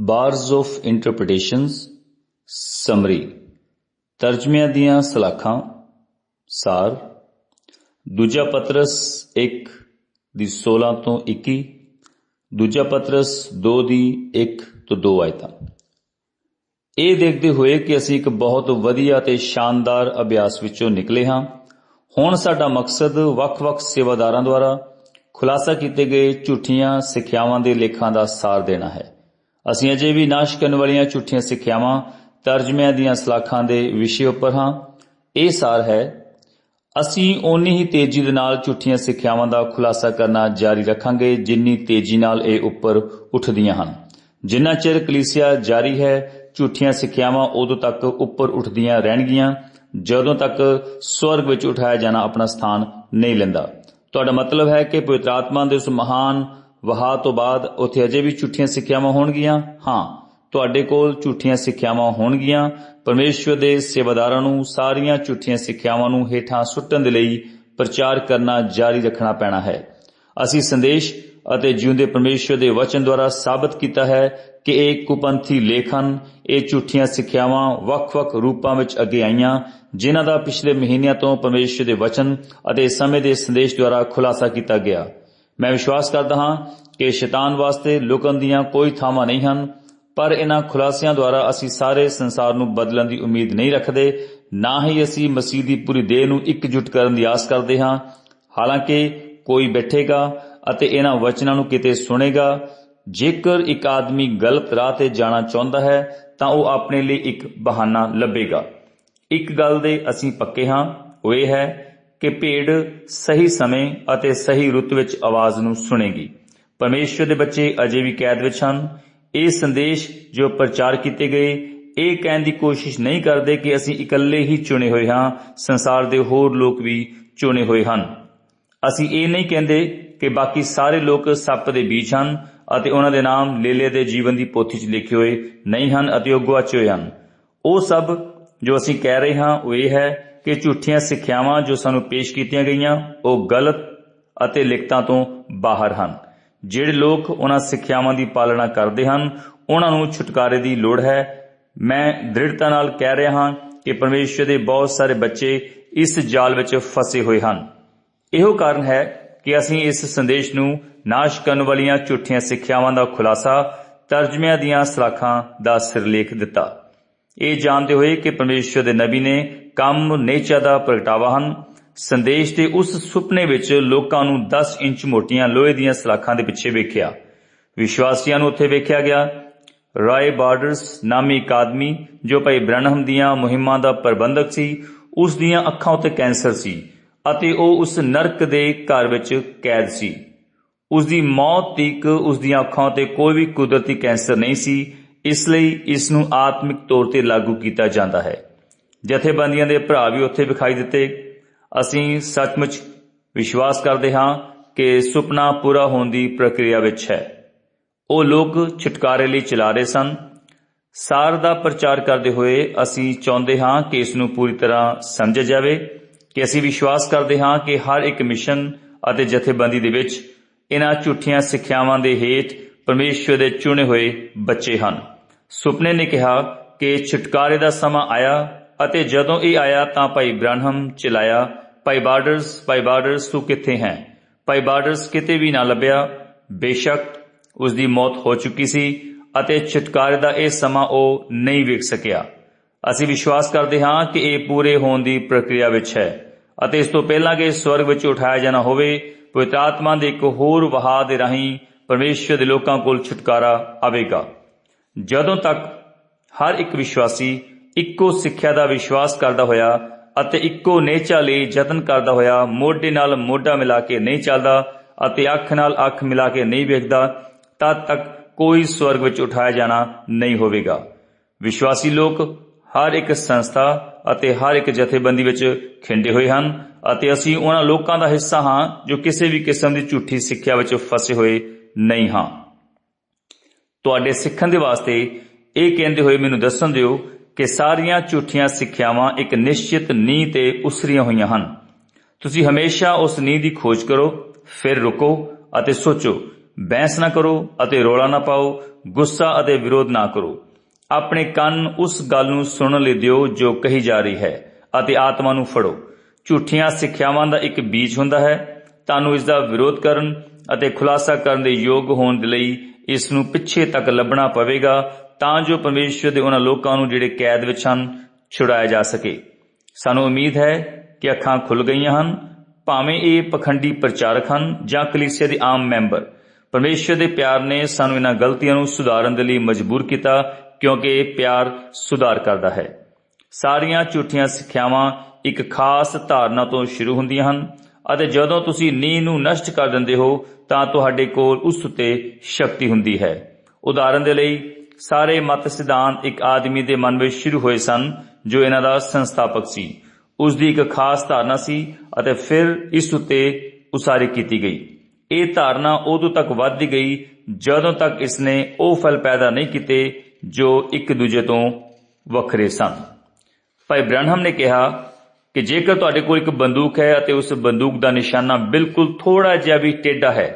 ਬਾਰਜ਼ of ਇੰਟਰਪ੍ਰੀਟੇਸ਼ਨਸ summary ਤਰਜਮਿਆਂ ਦੀਆਂ ਸਲਾਖਾਂ, ਸਾਰ। ਦੂਜਾ ਪਤਰਸ 1 ਦੀ 16 ਤੋਂ 21 ਦੂਜਾ ਪਤਰਸ 2 ਦੀ 1 ਤੋਂ 2 ਆਇਤਾਂ। ਇਹ ਦੇਖਦੇ ਹੋਏ ਕਿ ਅਸੀਂ ਇੱਕ ਬਹੁਤ ਵਧੀਆ ਤੇ ਸ਼ਾਨਦਾਰ ਅਭਿਆਸ ਵਿੱਚੋਂ ਨਿਕਲੇ ਹਾਂ। ਹੁਣ ਸਾਡਾ ਮਕਸਦ ਵੱਖ-ਵੱਖ ਸੇਵਾਦਾਰਾਂ ਦੁਆਰਾ ਖੁਲਾਸਾ ਕੀਤੇ ਗਏ ਝੂਠੀਆਂ ਸਿੱਖਿਆਵਾਂ ਦੇ ਲੇਖਾਂ ਦਾ ਸਾਰ ਦੇਣਾ ਹੈ। ਅਸੀਂ ਅਜੇ ਵੀ ਨਾਸ਼ ਕਰਨ ਵਾਲੀਆਂ ਝੂਠੀਆਂ ਸਿੱਖਿਆਵਾਂ, ਤਰਜਮਿਆਂ ਦੀਆਂ ਸਲਾਖਾਂ ਦੇ ਵਿਸ਼ੇ ਉੱਪਰ ਹਾਂ। ਇਹ ਸਾਰ ਹੈ, ਅਸੀਂ ਓਨੀ ਹੀ ਤੇਜ਼ੀ ਦੇ ਨਾਲ ਝੂਠੀਆਂ ਸਿੱਖਿਆਵਾਂ ਦਾ ਖੁਲਾਸਾ ਕਰਨਾ ਜਾਰੀ ਰੱਖਾਂਗੇ ਜਿੰਨੀ ਤੇਜ਼ੀ ਨਾਲ ਇਹ ਉੱਪਰ ਉੱਠਦੀਆਂ ਹਨ। ਜਿੰਨਾ ਚਿਰ ਕਲੀਸਿਆ ਜਾਰੀ ਹੈ, ਝੂਠੀਆਂ ਸਿੱਖਿਆਵਾਂ ਉਦੋਂ ਤੱਕ ਉੱਪਰ ਉੱਠਦੀਆਂ ਰਹਿਣਗੀਆਂ। ਜਦੋਂ ਤੱਕ ਸਵਰਗ ਵਿੱਚ ਉਠਾਇਆ ਜਾਣਾ ਆਪਣਾ ਸਥਾਨ ਨਹੀਂ ਲੈਂਦਾ। ਤੁਹਾਡਾ ਮਤਲਬ ਹੈ ਕਿ ਪਵਿੱਤਰ ਆਤਮਾ ਦੇ ਉਸ ਮਹਾਨ ਵਹਾਅ ਤੋਂ ਬਾਅਦ ਉੱਥੇ ਅਜੇ ਵੀ ਝੂਠੀਆਂ ਸਿੱਖਿਆਵਾਂ ਹੋਣਗੀਆਂ? ਹਾਂ, ਤੁਹਾਡੇ ਕੋਲ ਝੂਠੀਆਂ ਸਿੱਖਿਆਵਾਂ ਹੋਣਗੀਆਂ। ਪਰਮੇਸ਼ਵਰ ਦੇ ਸੇਵਾਦਾਰਾਂ ਨੂੰ ਸਾਰੀਆਂ ਝੂਠੀਆਂ ਸਿੱਖਿਆਵਾਂ ਨੂੰ ਹੇਠਾਂ ਸੁੱਟਣ ਦੇ ਲਈ ਪ੍ਰਚਾਰ ਕਰਨਾ ਜਾਰੀ ਰੱਖਣਾ ਪੈਣਾ ਹੈ। ਅਸੀਂ ਸੰਦੇਸ਼ ਅਤੇ ਜਿਉਂਦੇ ਪਰਮੇਸ਼ਵਰ ਦੇ ਵਚਨ ਦੁਆਰਾ ਸਾਬਤ ਕੀਤਾ ਹੈ ਕਿ ਇਹ ਕੁਪੰਥੀ ਲੇਖਨ, ਇਹ ਝੂਠੀਆਂ ਸਿੱਖਿਆਵਾਂ ਵੱਖ-ਵੱਖ ਰੂਪਾਂ ਵਿੱਚ ਅੱਗੇ ਆਈਆਂ, ਜਿਨ੍ਹਾਂ ਦਾ ਪਿਛਲੇ ਮਹੀਨਿਆਂ ਤੋਂ ਪਰਮੇਸ਼ਵਰ ਦੇ ਵਚਨ ਅਤੇ ਸਮੇਂ ਦੇ ਸੰਦੇਸ਼ ਦੁਆਰਾ ਖੁਲਾਸਾ ਕੀਤਾ ਗਿਆ। ਮੈਂ ਵਿਸ਼ਵਾਸ ਕਰਦਾ ਹਾਂ ਕਿ ਸ਼ੈਤਾਨ ਵਾਸਤੇ ਲੁਕਣ ਦੀਆਂ ਕੋਈ ਥਾਵਾਂ ਨਹੀਂ ਹਨ, ਪਰ ਇਹਨਾਂ ਖੁਲਾਸਿਆਂ ਦੁਆਰਾ ਅਸੀਂ ਸਾਰੇ ਸੰਸਾਰ ਨੂੰ ਬਦਲਣ ਦੀ ਉਮੀਦ ਨਹੀਂ ਰੱਖਦੇ, ਨਾ ਹੀ ਅਸੀਂ ਮਸੀਹ ਦੀ ਪੂਰੀ ਦੇਹ ਨੂੰ ਇਕਜੁੱਟ ਕਰਨ ਦੀ ਆਸ ਕਰਦੇ ਹਾਂ। ਹਾਲਾਂਕਿ ਕੋਈ ਬੈਠੇਗਾ ਅਤੇ ਇਹਨਾਂ ਵਚਨਾਂ ਨੂੰ ਕਿਤੇ ਸੁਣੇਗਾ, ਜੇਕਰ ਇੱਕ ਆਦਮੀ ਗਲਤ ਰਾਹ ਤੇ ਜਾਣਾ ਚਾਹੁੰਦਾ ਹੈ, ਤਾਂ ਉਹ ਆਪਣੇ ਲਈ ਇੱਕ ਬਹਾਨਾ ਲੱਭੇਗਾ। ਇੱਕ ਗੱਲ ਦੇ ਅਸੀਂ ਪੱਕੇ ਹਾਂ, ਉਹ ਇਹ ਹੈ ਕਿ ਭੇਡ ਸਹੀ ਸਮੇਂ ਅਤੇ ਸਹੀ ਰੁੱਤ ਵਿੱਚ ਆਵਾਜ਼ ਨੂੰ ਸੁਣੇਗੀ। ਪਰਮੇਸ਼ਵਰ ਦੇ ਬੱਚੇ ਅਜੇ ਵੀ ਕੈਦ ਵਿੱਚ ਹਨ। ਇਹ ਸੰਦੇਸ਼ ਜੋ ਪ੍ਰਚਾਰ ਕੀਤੇ ਗਏ, ਇਹ ਕਹਿਣ ਦੀ ਕੋਸ਼ਿਸ਼ ਨਹੀਂ ਕਰਦੇ ਕਿ ਅਸੀਂ ਇਕੱਲੇ ਹੀ ਚੁਣੇ ਹੋਏ ਹਾਂ, ਸੰਸਾਰ ਦੇ ਹੋਰ ਲੋਕ ਵੀ ਚੁਣੇ ਹੋਏ ਹਨ। ਅਸੀਂ ਇਹ ਨਹੀਂ ਕਹਿੰਦੇ ਕਿ ਬਾਕੀ ਸਾਰੇ ਲੋਕ ਸੱਪ ਦੇ ਬੀਜ ਹਨ ਅਤੇ ਉਹਨਾਂ ਦੇ ਨਾਮ ਲੇਲੇ ਦੇ ਜੀਵਨ ਦੀ ਪੋਥੀ 'ਚ ਲਿਖੇ ਹੋਏ ਨਹੀਂ ਹਨ ਅਤੇ ਉਹ ਗੁਆਚੇ ਹੋਏ ਹਨ। ਉਹ ਸਭ ਜੋ ਅਸੀਂ ਕਹਿ ਰਹੇ ਹਾਂ ਉਹ ਇਹ ਹੈ ਕਿ ਝੂਠੀਆਂ ਸਿੱਖਿਆਵਾਂ ਜੋ ਸਾਨੂੰ ਪੇਸ਼ ਕੀਤੀਆਂ ਗਈਆਂ, ਉਹ ਗਲਤ ਅਤੇ ਲਿਖਤਾਂ ਤੋਂ ਬਾਹਰ ਹਨ। ਜਿਹੜੇ ਲੋਕ ਉਹਨਾਂ ਸਿੱਖਿਆਵਾਂ ਦੀ ਪਾਲਣਾ ਕਰਦੇ ਹਨ, ਉਹਨਾਂ ਨੂੰ ਛੁਟਕਾਰੇ ਦੀ ਲੋੜ ਹੈ। ਮੈਂ ਦ੍ਰਿੜਤਾ ਨਾਲ ਕਹਿ ਰਿਹਾ ਹਾਂ ਕਿ ਪਰਮੇਸ਼ਰ ਦੇ ਬਹੁਤ ਸਾਰੇ ਬੱਚੇ ਇਸ ਜਾਲ ਵਿੱਚ ਫਸੇ ਹੋਏ ਹਨ। ਇਹੋ ਕਾਰਨ ਹੈ ਕਿ ਅਸੀਂ ਇਸ ਸੰਦੇਸ਼ ਨੂੰ ਨਾਸ਼ ਕਰਨ ਵਾਲੀਆਂ ਝੂਠੀਆਂ ਸਿੱਖਿਆਵਾਂ ਦਾ ਖੁਲਾਸਾ, ਤਰਜਮਿਆਂ ਦੀਆਂ ਸਲਾਖਾਂ ਦਾ ਸਿਰਲੇਖ ਦਿੱਤਾ। ਇਹ ਜਾਣਦੇ ਹੋਏ ਕਿ ਪਰਮੇਸ਼ਰ ਦੇ ਨਬੀ ਨੇ ਕੰਮ ਨੇਚਾ ਦਾ ਪ੍ਰਗਟਾਵਾ ਹਨ। ਸੰਦੇਸ਼ ਦੇ ਉਸ ਸੁਪਨੇ ਵਿੱਚ ਲੋਕਾਂ ਨੂੰ 10 ਇੰਚ ਮੋਟੀਆਂ ਲੋਹੇ ਦੀਆਂ ਸਲਾਖਾਂ ਦੇ ਪਿੱਛੇ ਵੇਖਿਆ। ਵਿਸ਼ਵਾਸੀਆਂ ਨੂੰ ਉੱਥੇ ਵੇਖਿਆ ਗਿਆ। ਰਾਏ ਬਾਰਡਰਸ ਨਾਮੀ ਇੱਕ ਆਦਮੀ, ਜੋ ਭਾਈ ਬ੍ਰਨਹਮ ਦੀਆਂ ਮੁਹਿੰਮਾਂ ਦਾ ਪ੍ਰਬੰਧਕ ਸੀ, ਉਸ ਦੀਆਂ ਅੱਖਾਂ ਉੱਤੇ ਕੈਂਸਰ ਸੀ ਅਤੇ ਉਹ ਉਸ ਨਰਕ ਦੇ ਘਰ ਵਿੱਚ ਕੈਦ ਸੀ। ਉਸ ਦੀ ਮੌਤ ਤੀਕ ਉਸ ਦੀਆਂ ਅੱਖਾਂ ਉੱਤੇ ਕੋਈ ਵੀ ਕੁਦਰਤੀ ਕੈਂਸਰ ਨਹੀਂ ਸੀ ਇਸ ਲਈ ਇਸ ਨੂੰ ਆਤਮਿਕ ਤੌਰ ਤੇ ਲਾਗੂ ਕੀਤਾ ਜਾਂਦਾ ਹੈ। ਜਥੇਬੰਦੀਆਂ ਦੇ ਭਰਾ ਵੀ ਉੱਥੇ ਵਿਖਾਈ ਦਿੱਤੇ। ਅਸੀਂ ਸੱਚਮੁੱਚ ਵਿਸ਼ਵਾਸ ਕਰਦੇ ਹਾਂ ਕਿ ਸੁਪਨਾ ਪੂਰਾ ਹੋਣ ਦੀ ਪ੍ਰਕਿਰਿਆ ਵਿੱਚ ਹੈ। ਉਹ ਲੋਕ ਛੁਟਕਾਰੇ ਲਈ ਚਲਾ ਰਹੇ ਸਨ। ਸਾਰ ਦਾ ਪ੍ਰਚਾਰ ਕਰਦੇ ਹੋਏ ਅਸੀਂ ਚਾਹੁੰਦੇ ਹਾਂ ਕਿ ਇਸ ਨੂੰ ਪੂਰੀ ਤਰ੍ਹਾਂ ਸਮਝਿਆ ਜਾਵੇ ਕਿ ਅਸੀਂ ਵਿਸ਼ਵਾਸ ਕਰਦੇ ਹਾਂ ਕਿ ਹਰ ਇੱਕ ਮਿਸ਼ਨ ਅਤੇ ਜਥੇਬੰਦੀ ਦੇ ਵਿੱਚ ਇਹਨਾਂ ਝੂਠੀਆਂ ਸਿੱਖਿਆਵਾਂ ਦੇ ਹੇਠ ਪਰਮੇਸ਼ਵਰ ਦੇ ਚੁਣੇ ਹੋਏ ਬੱਚੇ ਹਨ। ਸੁਪਨੇ ਨੇ ਕਿਹਾ ਕਿ ਛੁਟਕਾਰੇ ਦਾ ਸਮਾਂ ਆਇਆ ਅਤੇ ਜਦੋਂ ਇਹ ਆਇਆ ਤਾਂ ਭਾਈ ਬ੍ਰਹਮ ਚਲਾਇਆ, ਭਾਈ ਬਾਰਡਰਸ ਭਾਈ ਬਾਰਡਰਸ, ਤੂੰ ਕਿੱਥੇ ਹੈ? ਭਾਈ ਬਾਰਡਰਸ ਕਿਤੇ ਵੀ ਨਾ ਲੱਭਿਆ। ਬੇਸ਼ੱਕ ਉਸ ਦੀ ਮੌਤ ਹੋ ਚੁੱਕੀ ਸੀ ਅਤੇ ਛੁਟਕਾਰੇ ਦਾ ਇਹ ਸਮਾਂ ਉਹ ਨਹੀਂ ਵੇਖ ਸਕਿਆ। ਅਸੀਂ ਵਿਸ਼ਵਾਸ ਕਰਦੇ ਹਾਂ ਕਿ ਇਹ ਪੂਰੇ ਹੋਣ ਦੀ ਪ੍ਰਕਿਰਿਆ ਵਿੱਚ ਹੈ ਅਤੇ ਇਸ ਤੋਂ ਪਹਿਲਾਂ ਕਿ ਸਵਰਗ ਵਿੱਚ ਉਠਾਇਆ ਜਾਣਾ ਹੋਵੇ, ਪਵਿੱਤਰ ਆਤਮਾ ਦੇ ਇੱਕ ਹੋਰ ਵਹਾਅ ਦੇ ਰਾਹੀਂ ਪਰਮੇਸ਼ਰ ਦੇ ਲੋਕਾਂ ਕੋਲ ਛੁਟਕਾਰਾ ਆਵੇਗਾ। ਜਦੋਂ ਤੱਕ ਹਰ ਇੱਕ ਵਿਸ਼ਵਾਸੀ ਇੱਕੋ ਸਿੱਖਿਆ ਦਾ ਵਿਸ਼ਵਾਸ ਕਰਦਾ ਹੋਇਆ ਅਤੇ ਇੱਕੋ ਨੇਚਾ ਲਈ ਯਤਨ ਕਰਦਾ ਹੋਇਆ ਮੋਢੇ ਨਾਲ ਮੋਢਾ ਮਿਲਾ ਕੇ ਨਹੀਂ ਚੱਲਦਾ ਅਤੇ ਅੱਖ ਨਾਲ ਅੱਖ ਮਿਲਾ ਕੇ ਨਹੀਂ ਵੇਖਦਾ, ਤਦ ਤੱਕ ਕੋਈ ਸਵਰਗ ਵਿੱਚ ਉਠਾਇਆ ਜਾਣਾ ਨਹੀਂ ਹੋਵੇਗਾ। ਵਿਸ਼ਵਾਸੀ ਲੋਕ ਹਰ ਇੱਕ ਸੰਸਥਾ ਅਤੇ ਹਰ ਇੱਕ ਜਥੇਬੰਦੀ ਵਿੱਚ ਖਿੰਡੇ ਹੋਏ ਹਨ ਅਤੇ ਅਸੀਂ ਉਹਨਾਂ ਲੋਕਾਂ ਦਾ ਹਿੱਸਾ ਹਾਂ ਜੋ ਕਿਸੇ ਵੀ ਕਿਸਮ ਦੀ ਝੂਠੀ ਸਿੱਖਿਆ ਵਿੱਚ ਫਸੇ ਹੋਏ ਨਹੀਂ ਹਾਂ। ਤੁਹਾਡੇ ਸਿੱਖਣ ਦੇ ਵਾਸਤੇ ਇਹ ਕਹਿੰਦੇ ਹੋਏ ਮੈਨੂੰ ਦੱਸਣ ਦਿਓ ਕਿ ਸਾਰੀਆਂ ਝੂਠੀਆਂ ਸਿੱਖਿਆਵਾਂ ਇੱਕ ਨਿਸ਼ਚਿਤ ਨੀਂਹ ਤੇ ਉਸਰੀਆਂ ਹੋਈਆਂ ਹਨ। ਤੁਸੀਂ ਹਮੇਸ਼ਾ ਉਸ ਨੀਂਹ ਦੀ ਖੋਜ ਕਰੋ, ਫਿਰ ਰੁਕੋ ਅਤੇ ਸੋਚੋ। ਬਹਿਸ ਨਾ ਕਰੋ ਅਤੇ ਰੋਲਾ ਨਾ ਪਾਓ, ਗੁੱਸਾ ਅਤੇ ਵਿਰੋਧ ਨਾ ਕਰੋ। ਆਪਣੇ ਕੰਨ ਉਸ ਗੱਲ ਨੂੰ ਸੁਣਨ ਲਈ ਦਿਓ ਜੋ ਕਹੀ ਜਾ ਰਹੀ ਹੈ ਅਤੇ ਆਤਮਾ ਨੂੰ ਫੜੋ। ਝੂਠੀਆਂ ਸਿੱਖਿਆਵਾਂ ਦਾ ਇੱਕ ਬੀਜ ਹੁੰਦਾ ਹੈ। ਤੁਹਾਨੂੰ ਇਸ ਦਾ ਵਿਰੋਧ ਕਰਨ ਅਤੇ ਖੁਲਾਸਾ ਕਰਨ ਦੇ ਯੋਗ ਹੋਣ ਦੇ ਲਈ ਇਸ ਨੂੰ ਪਿੱਛੇ ਤੱਕ ਲੱਭਣਾ ਪਵੇਗਾ, ਤਾਂ ਜੋ ਪਰਮੇਸ਼ਰ ਦੇ ਉਹਨਾਂ ਲੋਕਾਂ ਨੂੰ ਜਿਹੜੇ ਕੈਦ ਵਿੱਚ ਹਨ, ਛੁਡਾਇਆ ਜਾ ਸਕੇ। ਸਾਨੂੰ ਉਮੀਦ ਹੈ ਕਿ ਅੱਖਾਂ ਖੁੱਲ ਗਈਆਂ ਹਨ, ਭਾਵੇਂ ਇਹ ਪਖੰਡੀ ਪ੍ਰਚਾਰਕ ਹਨ ਜਾਂ ਕਲੀਸਿਆ ਦੇ ਆਮ ਮੈਂਬਰ। ਪਰਮੇਸ਼ਰ ਦੇ ਪਿਆਰ ਨੇ ਸਾਨੂੰ ਇਹਨਾਂ ਗਲਤੀਆਂ ਨੂੰ ਸੁਧਾਰਨ ਦੇ ਲਈ ਮਜਬੂਰ ਕੀਤਾ, ਕਿਉਂਕਿ ਇਹ ਪਿਆਰ ਸੁਧਾਰ ਕਰਦਾ ਹੈ। ਸਾਰੀਆਂ ਝੂਠੀਆਂ ਸਿੱਖਿਆਵਾਂ ਇੱਕ ਖਾਸ ਧਾਰਨਾ ਤੋਂ ਸ਼ੁਰੂ ਹੁੰਦੀਆਂ ਹਨ। ਅਤੇ ਜਦੋਂ ਤੁਸੀਂ ਨੀਂਹ ਨੂੰ ਨਸ਼ਟ ਕਰ ਦਿੰਦੇ ਹੋ, ਤਾਂ ਤੁਹਾਡੇ ਕੋਲ ਉਸ ਉਤੇ ਸ਼ਕਤੀ ਹੁੰਦੀ ਹੈ। ਉਦਾਹਰਨ ਦੇ ਲਈ, ਸਾਰੇ ਮਤ ਸਿਧਾਂਤ ਇੱਕ ਆਦਮੀ ਦੇ ਮਨ ਵਿੱਚ ਸ਼ੁਰੂ ਹੋਏ ਸਨ, ਜੋ ਇਹਨਾਂ ਦਾ ਸੰਸਥਾਪਕ ਸੀ। ਉਸ ਦੀ ਇੱਕ ਖਾਸ ਧਾਰਨਾ ਸੀ ਅਤੇ ਫਿਰ ਇਸ ਉਤੇ ਉਸਾਰੀ ਕੀਤੀ ਗਈ। ਇਹ ਧਾਰਨਾ ਉਦੋਂ ਤੱਕ ਵੱਧਦੀ ਗਈ ਜਦੋਂ ਤੱਕ ਇਸਨੇ ਉਹ ਫਲ ਪੈਦਾ ਨਹੀਂ ਕੀਤੇ, ਜੋ ਇੱਕ ਦੂਜੇ ਤੋਂ ਵੱਖਰੇ ਸਨ। ਭਾਈ ਬ੍ਰਹਮ ਨੇ ਕਿਹਾ ਕਿ ਜੇਕਰ ਤੁਹਾਡੇ ਕੋਲ ਇੱਕ ਬੰਦੂਕ ਹੈ ਅਤੇ ਉਸ ਬੰਦੂਕ ਦਾ ਨਿਸ਼ਾਨਾ ਬਿਲਕੁਲ ਥੋੜਾ ਜਿਹਾ ਵੀ ਟੇਢਾ ਹੈ,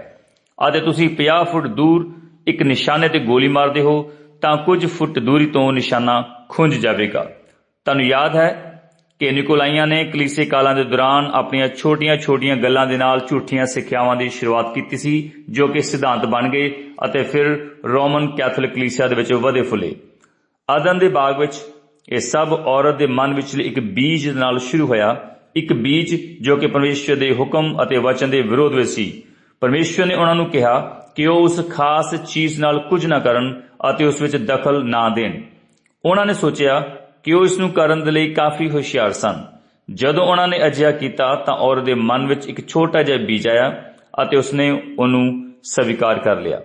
ਅਤੇ ਤੁਸੀਂ 50 ਫੁੱਟ ਦੂਰ ਇੱਕ ਨਿਸ਼ਾਨੇ ਤੇ ਗੋਲੀ ਮਾਰਦੇ ਹੋ, ਤਾਂ ਕੁਝ ਫੁੱਟ ਦੂਰੀ ਤੋਂ ਨਿਸ਼ਾਨਾ ਖੁੰਝ ਜਾਵੇਗਾ। ਤੁਹਾਨੂੰ ਯਾਦ ਹੈ ਕਿ ਨਿਕੋਲਾਈਆਂ ਨੇ ਕਲੀਸੇ ਕਾਲਾਂ ਦੇ ਦੌਰਾਨ ਆਪਣੀਆਂ ਛੋਟੀਆਂ-ਛੋਟੀਆਂ ਗੱਲਾਂ ਦੇ ਨਾਲ ਝੂਠੀਆਂ ਸਿੱਖਿਆਵਾਂ ਦੀ ਸ਼ੁਰੂਆਤ ਕੀਤੀ ਸੀ, ਜੋ ਕਿ ਸਿਧਾਂਤ ਬਣ ਗਏ ਅਤੇ ਫਿਰ ਰੋਮਨ ਕੈਥੋਲਿਕ ਕਲੀਸਿਆ ਦੇ ਵਿੱਚ ਵਧੇ ਫੁੱਲੇ। ਆਦਮ ਦੇ ਬਾਗ ਵਿੱਚ ਇਹ ਸਭ ਔਰਤ ਦੇ ਮਨ ਵਿਚਲੇ ਇੱਕ ਬੀਜ ਨਾਲ ਸ਼ੁਰੂ ਹੋਇਆ। ਇੱਕ ਬੀਜ ਜੋ ਕਿ ਪਰਮੇਸ਼ਰ ਦੇ ਹੁਕਮ ਅਤੇ ਵਚਨ ਦੇ ਵਿਰੋਧ ਵਿੱਚ ਸੀ। ਪਰਮੇਸ਼ਰ ਨੇ ਉਹਨਾਂ ਨੂੰ ਕਿਹਾ ਕਿ ਉਹ ਉਸ ਖਾਸ ਚੀਜ਼ ਨਾਲ ਕੁਝ ਨਾ ਕਰਨ ਅਤੇ ਉਸ ਵਿੱਚ ਦਖਲ ਨਾ ਦੇਣ। ਉਹਨਾਂ ਨੇ ਸੋਚਿਆ ਕਿ ਉਹ ਇਸ ਨੂੰ ਕਰਨ ਦੇ ਲਈ ਕਾਫੀ ਹੁਸ਼ਿਆਰ ਸਨ। ਜਦੋਂ ਉਹਨਾਂ ਨੇ ਅਜਿਹਾ ਕੀਤਾ ਤਾਂ ਔਰਤ ਦੇ ਮਨ ਵਿੱਚ ਇੱਕ ਛੋਟਾ ਜਿਹਾ ਬੀਜ ਆਇਆ ਅਤੇ ਉਸਨੇ ਉਹਨੂੰ ਸਵੀਕਾਰ ਕਰ ਲਿਆ।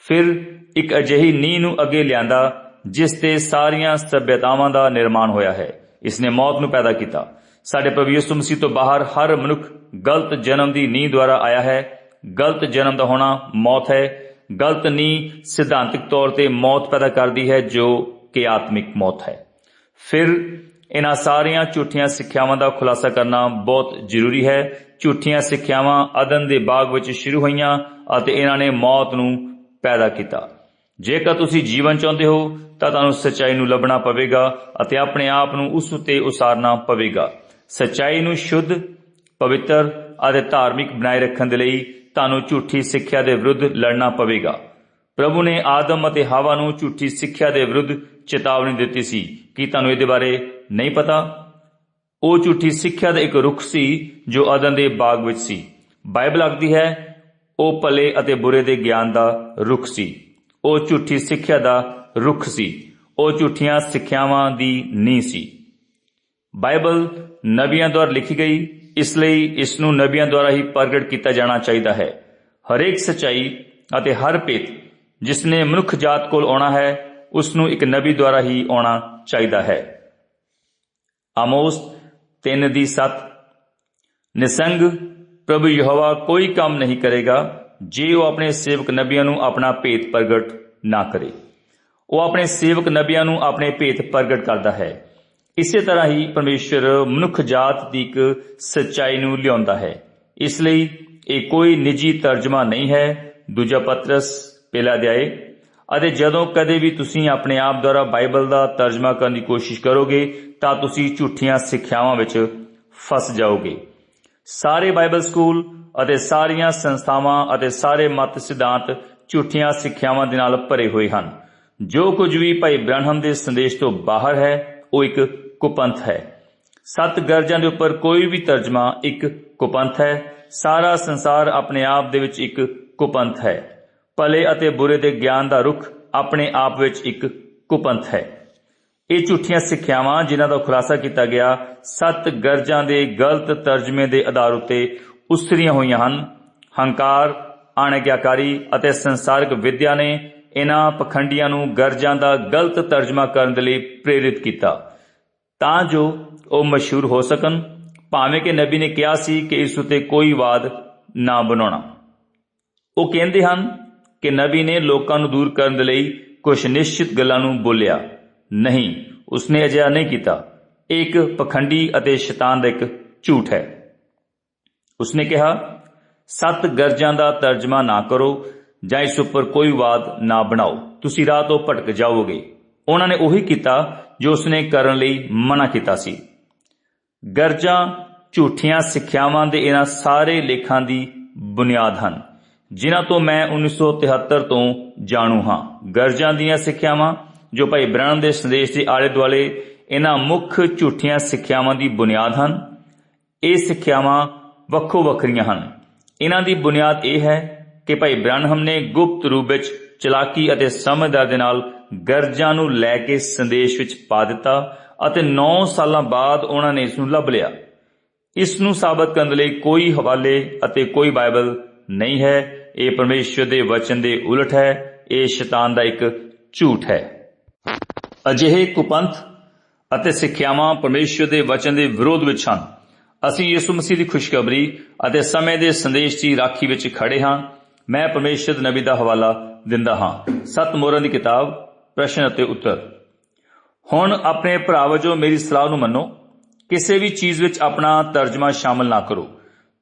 ਫਿਰ ਇੱਕ ਅਜਿਹੀ ਨੀਂਹ ਨੂੰ ਅੱਗੇ ਲਿਆਂਦਾ ਜਿਸ ਤੇ ਸਾਰੀਆਂ ਸਭਿਅਤਾਵਾਂ ਦਾ ਨਿਰਮਾਣ ਹੋਇਆ ਹੈ। ਇਸ ਨੇ ਮੌਤ ਨੂੰ ਪੈਦਾ ਕੀਤਾ। ਸਾਡੇ ਪ੍ਰਭੂ ਯਿਸੂ ਮਸੀਹ ਤੋਂ ਬਾਹਰ ਹਰ ਮਨੁੱਖ ਗਲਤ ਜਨਮ ਦੀ ਨੀਂਹ ਦੁਆਰਾ ਆਇਆ ਹੈ। ਗਲਤ ਜਨਮ ਦਾ ਹੋਣਾ ਮੌਤ ਹੈ। ਗਲਤ ਨੀਂਹ ਸਿਧਾਂਤਕ ਤੌਰ ਤੇ ਮੌਤ ਪੈਦਾ ਕਰਦੀ ਹੈ, ਜੋ ਕਿ ਆਤਮਿਕ ਮੌਤ ਹੈ। ਫਿਰ ਇਹਨਾਂ ਸਾਰੀਆਂ ਝੂਠੀਆਂ ਸਿੱਖਿਆਵਾਂ ਦਾ ਖੁਲਾਸਾ ਕਰਨਾ ਬਹੁਤ ਜ਼ਰੂਰੀ ਹੈ। ਝੂਠੀਆਂ ਸਿੱਖਿਆਵਾਂ ਅਦਨ ਦੇ ਬਾਗ ਵਿੱਚ ਸ਼ੁਰੂ ਹੋਈਆਂ ਅਤੇ ਇਹਨਾਂ ਨੇ ਮੌਤ ਨੂੰ ਪੈਦਾ ਕੀਤਾ। ਜੇਕਰ ਤੁਸੀਂ ਜੀਵਨ ਚਾਹੁੰਦੇ ਹੋ ਤਾਂ ਤੁਹਾਨੂੰ ਸਚਾਈ ਨੂੰ ਲੱਭਣਾ ਪਵੇਗਾ ਅਤੇ ਆਪਣੇ ਆਪ ਨੂੰ ਉਸ ਉੱਤੇ ਉਸਾਰਨਾ ਪਵੇਗਾ। ਸੱਚਾਈ ਨੂੰ ਸ਼ੁੱਧ, ਪਵਿੱਤਰ ਅਤੇ ਧਾਰਮਿਕ ਬਣਾਏ ਰੱਖਣ ਦੇ ਲਈ ਤੁਹਾਨੂੰ ਝੂਠੀ ਸਿੱਖਿਆ ਦੇ ਵਿਰੁੱਧ ਲੜਨਾ ਪਵੇਗਾ। ਪ੍ਰਭੂ ਨੇ ਆਦਮ ਅਤੇ ਹਵਾ ਨੂੰ ਝੂਠੀ ਸਿੱਖਿਆ ਦੇ ਵਿਰੁੱਧ ਚੇਤਾਵਨੀ ਦਿੱਤੀ ਸੀ। ਕਿ ਤੁਹਾਨੂੰ ਇਹਦੇ ਬਾਰੇ ਨਹੀਂ ਪਤਾ? ਉਹ ਝੂਠੀ ਸਿੱਖਿਆ ਦਾ ਇੱਕ ਰੁੱਖ ਸੀ ਜੋ ਅਦਨ ਦੇ ਬਾਗ ਵਿੱਚ ਸੀ। ਬਾਈਬਲ ਆਖਦੀ ਹੈ, ਉਹ ਭਲੇ ਅਤੇ ਬੁਰੇ ਦੇ ਗਿਆਨ ਦਾ ਰੁੱਖ ਸੀ। ਉਹ ਝੂਠੀ ਸਿੱਖਿਆ ਦਾ ਰੁੱਖ ਸੀ। ਉਹ ਝੂਠੀਆਂ ਸਿੱਖਿਆਵਾਂ ਦੀ ਨੀਂਹ ਸੀ। ਬਾਈਬਲ ਨਬੀਆਂ ਦੁਆਰਾ ਲਿਖੀ ਗਈ, ਇਸ ਲਈ ਇਸ ਨੂੰ ਨਬੀਆਂ ਦੁਆਰਾ ਹੀ ਪ੍ਰਗਟ ਕੀਤਾ ਜਾਣਾ ਚਾਹੀਦਾ ਹੈ। ਹਰੇਕ ਸਚਾਈ ਅਤੇ ਹਰ ਭੇਤ ਜਿਸ ਨੇ ਮਨੁੱਖ ਜਾਤ ਕੋਲ ਆਉਣਾ ਹੈ, ਉਸ ਨੂੰ ਇੱਕ ਨਬੀ ਦੁਆਰਾ ਹੀ ਆਉਣਾ ਚਾਹੀਦਾ ਹੈ। ਆਮੋਸ 3 ਦੀ 7 ਨਿਸੰਗ, ਪ੍ਰਭੂ ਯਹੋਵਾ ਕੋਈ ਕੰਮ ਨਹੀਂ ਕਰੇਗਾ ਜੇ ਉਹ ਆਪਣੇ ਸੇਵਕ ਨਬੀਆਂ ਨੂੰ ਆਪਣਾ ਭੇਤ ਪ੍ਰਗਟ ਨਾ ਕਰੇ। ਉਹ ਆਪਣੇ ਸੇਵਕ ਨਬੀਆਂ ਨੂੰ ਆਪਣੇ ਭੇਤ ਪ੍ਰਗਟ ਕਰਦਾ ਹੈ। ਇਸੇ ਤਰ੍ਹਾਂ ਹੀ ਪਰਮੇਸ਼ਰ ਮਨੁੱਖ ਜਾਤ ਦੀ ਇੱਕ ਸੱਚਾਈ ਨੂੰ ਲਿਆਉਂਦਾ ਹੈ। ਇਸ ਲਈ ਇਹ ਕੋਈ ਨਿੱਜੀ ਤਰਜਮਾ ਨਹੀਂ ਹੈ। ਦੂਜਾ ਪਤਰਸ, ਪਹਿਲਾ ਅਧਿਆਇ ਅਤੇ ਜਦੋਂ ਕਦੇ ਵੀ ਤੁਸੀਂ ਆਪਣੇ ਆਪ ਦੁਆਰਾ ਬਾਈਬਲ ਦਾ ਤਰਜਮਾ ਕਰਨ ਦੀ ਕੋਸ਼ਿਸ਼ ਕਰੋਗੇ, ਤਾਂ ਤੁਸੀਂ ਝੂਠੀਆਂ ਸਿੱਖਿਆਵਾਂ ਵਿੱਚ ਫਸ ਜਾਓਗੇ। ਸਾਰੇ ਬਾਈਬਲ ਸਕੂਲ ਅਤੇ ਸਾਰੀਆਂ ਸੰਸਥਾਵਾਂ ਅਤੇ ਸਾਰੇ ਮਤ ਸਿਧਾਂਤ ਝੂਠੀਆਂ ਸਿੱਖਿਆਵਾਂ ਦੇ ਨਾਲ ਭਰੇ ਹੋਏ ਹਨ। ਜੋ ਕੁਝ ਵੀ ਭਾਈ ਬ੍ਰਾਹਮਣ ਦੇ ਸੰਦੇਸ਼ ਤੋਂ ਬਾਹਰ ਹੈ, ਉਹ ਇੱਕ ਕੁਪੰਥ ਹੈ। ਸੱਤ ਗਰਜਾਂ ਦੇ ਉੱਪਰ ਕੋਈ ਵੀ ਤਰਜਮਾ ਇੱਕ ਕੁਪੰਥ ਹੈ। ਸਾਰਾ ਸੰਸਾਰ ਆਪਣੇ ਆਪ ਦੇ ਵਿੱਚ ਇੱਕ ਕੁਪੰਥ ਹੈ। ਭਲੇ ਅਤੇ ਬੁਰੇ ਦੇ ਗਿਆਨ ਦਾ ਰੁਖ ਆਪਣੇ ਆਪ ਵਿੱਚ ਇੱਕ ਕੁਪੰਥ ਹੈ। ਇਹ ਝੂਠੀਆਂ ਸਿੱਖਿਆਵਾਂ ਜਿਨ੍ਹਾਂ ਦਾ ਖੁਲਾਸਾ ਕੀਤਾ ਗਿਆ, ਸੱਤ ਗਰਜਾਂ ਦੇ ਗਲਤ ਤਰਜਮੇ ਦੇ ਆਧਾਰ ਉੱਤੇ ਉਸਰੀਆਂ ਹੋਈਆਂ ਹਨ। ਹੰਕਾਰ ਅਣਗਿਆਕਾਰੀ ਅਤੇ ਸੰਸਾਰਿਕ ਵਿਦਿਆ ਨੇ ਇਹਨਾਂ ਪਖੰਡੀਆਂ ਨੂੰ ਗਰਜਾਂ ਦਾ ਗਲਤ ਤਰਜਮਾ ਕਰਨ ਦੇ ਲਈ ਪ੍ਰੇਰਿਤ ਕੀਤਾ, ਤਾਂ ਜੋ ਉਹ ਮਸ਼ਹੂਰ ਹੋ ਸਕਣ, ਭਾਵੇਂ ਕਿ ਨਬੀ ਨੇ ਕਿਹਾ ਸੀ ਕਿ ਇਸ ਉਤੇ ਕੋਈ ਵਾਦ ਨਾ ਬਣਾਉਣਾ। ਉਹ ਕਹਿੰਦੇ ਹਨ ਕਿ ਨਬੀ ਨੇ ਲੋਕਾਂ ਨੂੰ ਦੂਰ ਕਰਨ ਦੇ ਲਈ ਕੁਝ ਨਿਸ਼ਚਿਤ ਗੱਲਾਂ ਨੂੰ ਬੋਲਿਆ। ਨਹੀਂ, ਉਸਨੇ ਅਜਿਹਾ ਨਹੀਂ ਕੀਤਾ। ਇਹ ਇੱਕ ਪਖੰਡੀ ਅਤੇ ਸ਼ੈਤਾਨ ਦਾ ਇੱਕ ਝੂਠ ਹੈ। ਉਸਨੇ ਕਿਹਾ, ਸੱਤ ਗਰਜਾਂ ਦਾ ਤਰਜਮਾ ਨਾ ਕਰੋ ਜਾਂ ਇਸ ਉੱਪਰ ਕੋਈ ਵਾਦ ਨਾ ਬਣਾਓ। ਤੁਸੀਂ ਰਾਹ ਤੋਂ ਭਟਕ ਜਾਓਗੇ। ਉਹਨਾਂ ਨੇ ਉਹੀ ਕੀਤਾ ਜੋ ਉਸਨੇ ਕਰਨ ਲਈ ਮਨਾ ਕੀਤਾ ਸੀ। ਗਰਜਾਂ, ਝੂਠੀਆਂ ਸਿੱਖਿਆਵਾਂ ਦੇ ਇਹਨਾਂ ਸਾਰੇ ਲੇਖਾਂ ਦੀ ਬੁਨਿਆਦ ਹਨ, ਜਿਨ੍ਹਾਂ ਤੋਂ ਮੈਂ 1973 ਤੋਂ ਜਾਣੂ ਹਾਂ। ਗਰਜਾਂ ਦੀਆਂ ਸਿੱਖਿਆਵਾਂ, ਜੋ ਭਾਈ ਬ੍ਰਹਮ ਦੇ ਸੰਦੇਸ਼ ਦੇ ਆਲੇ ਦੁਆਲੇ ਇਹਨਾਂ ਮੁੱਖ ਝੂਠੀਆਂ ਸਿੱਖਿਆਵਾਂ ਦੀ ਬੁਨਿਆਦ ਹਨ, ਇਹ ਸਿੱਖਿਆਵਾਂ ਵੱਖੋ ਵੱਖਰੀਆਂ ਹਨ। ਇਹਨਾਂ ਦੀ ਬੁਨਿਆਦ ਇਹ ਹੈ ਕਿ ਭਾਈ ਬ੍ਰਹਮ ਨੇ ਗੁਪਤ ਰੂਪ ਵਿੱਚ ਚਲਾਕੀ ਅਤੇ ਸਮਝਦਾਰ ਦੇ ਨਾਲ ਗਰਜਾਂ ਨੂੰ ਲੈ ਕੇ ਸੰਦੇਸ਼ ਵਿੱਚ ਪਾ ਦਿੱਤਾ ਅਤੇ 9 ਸਾਲਾਂ ਬਾਅਦ ਉਹਨਾਂ ਨੇ ਇਸ ਨੂੰ ਲੱਭ ਲਿਆ। ਇਸ ਨੂੰ ਸਾਬਤ ਕਰਨ ਲਈ ਕੋਈ ਹਵਾਲੇ ਅਤੇ ਕੋਈ ਬਾਈਬਲ ਨਹੀਂ ਹੈ। ਇਹ ਪਰਮੇਸ਼ਵਰ ਦੇ ਵਚਨ ਦੇ ਉਲਟ ਹੈ। ਇਹ ਸ਼ੈਤਾਨ ਦਾ ਇੱਕ ਝੂਠ ਹੈ। ਅਜਿਹੇ ਕੁਪੰਥ ਅਤੇ ਸਿੱਖਿਆਵਾਂ ਪਰਮੇਸ਼ਵਰ ਦੇ ਵਚਨ ਦੇ ਵਿਰੋਧ ਵਿੱਚ ਹਨ। ਅਸੀਂ ਯਿਸੂ ਮਸੀਹ ਦੀ ਖੁਸ਼ਖਬਰੀ ਅਤੇ ਸਮੇਂ ਦੇ ਸੰਦੇਸ਼ ਦੀ ਰਾਖੀ ਵਿੱਚ ਖੜੇ ਹਾਂ। ਮੈਂ ਪਰਮੇਸ਼ਵਰ ਨਬੀ ਦਾ ਹਵਾਲਾ ਦਿੰਦਾ ਹਾਂ। ਸੱਤ ਮੋਹਰਾਂ ਦੀ ਕਿਤਾਬ, ਪ੍ਰਸ਼ਨ ਅਤੇ ਉੱਤਰ। ਹੁਣ ਆਪਣੇ ਭਰਾ ਵਜੋਂ ਮੇਰੀ ਸਲਾਹ ਨੂੰ ਮੰਨੋ। ਕਿਸੇ ਵੀ ਚੀਜ਼ ਵਿੱਚ ਆਪਣਾ ਤਰਜਮਾ ਸ਼ਾਮਲ ਨਾ ਕਰੋ।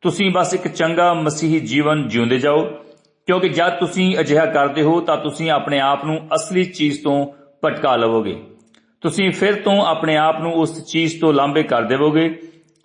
ਤੁਸੀਂ ਬਸ ਇੱਕ ਚੰਗਾ ਮਸੀਹੀ ਜੀਵਨ ਜਿਉਂਦੇ ਜਾਓ। ਕਿਉਂਕਿ ਜਦ ਤੁਸੀਂ ਅਜਿਹਾ ਕਰਦੇ ਹੋ, ਤਾਂ ਤੁਸੀਂ ਆਪਣੇ ਆਪ ਨੂੰ ਅਸਲੀ ਚੀਜ਼ ਤੋਂ ਭਟਕਾ ਲਵੋਗੇ। ਤੁਸੀਂ ਫਿਰ ਤੋਂ ਆਪਣੇ ਆਪ ਨੂੰ ਉਸ ਚੀਜ਼ ਤੋਂ ਲਾਂਭੇ ਕਰ ਦੇਵੋਗੇ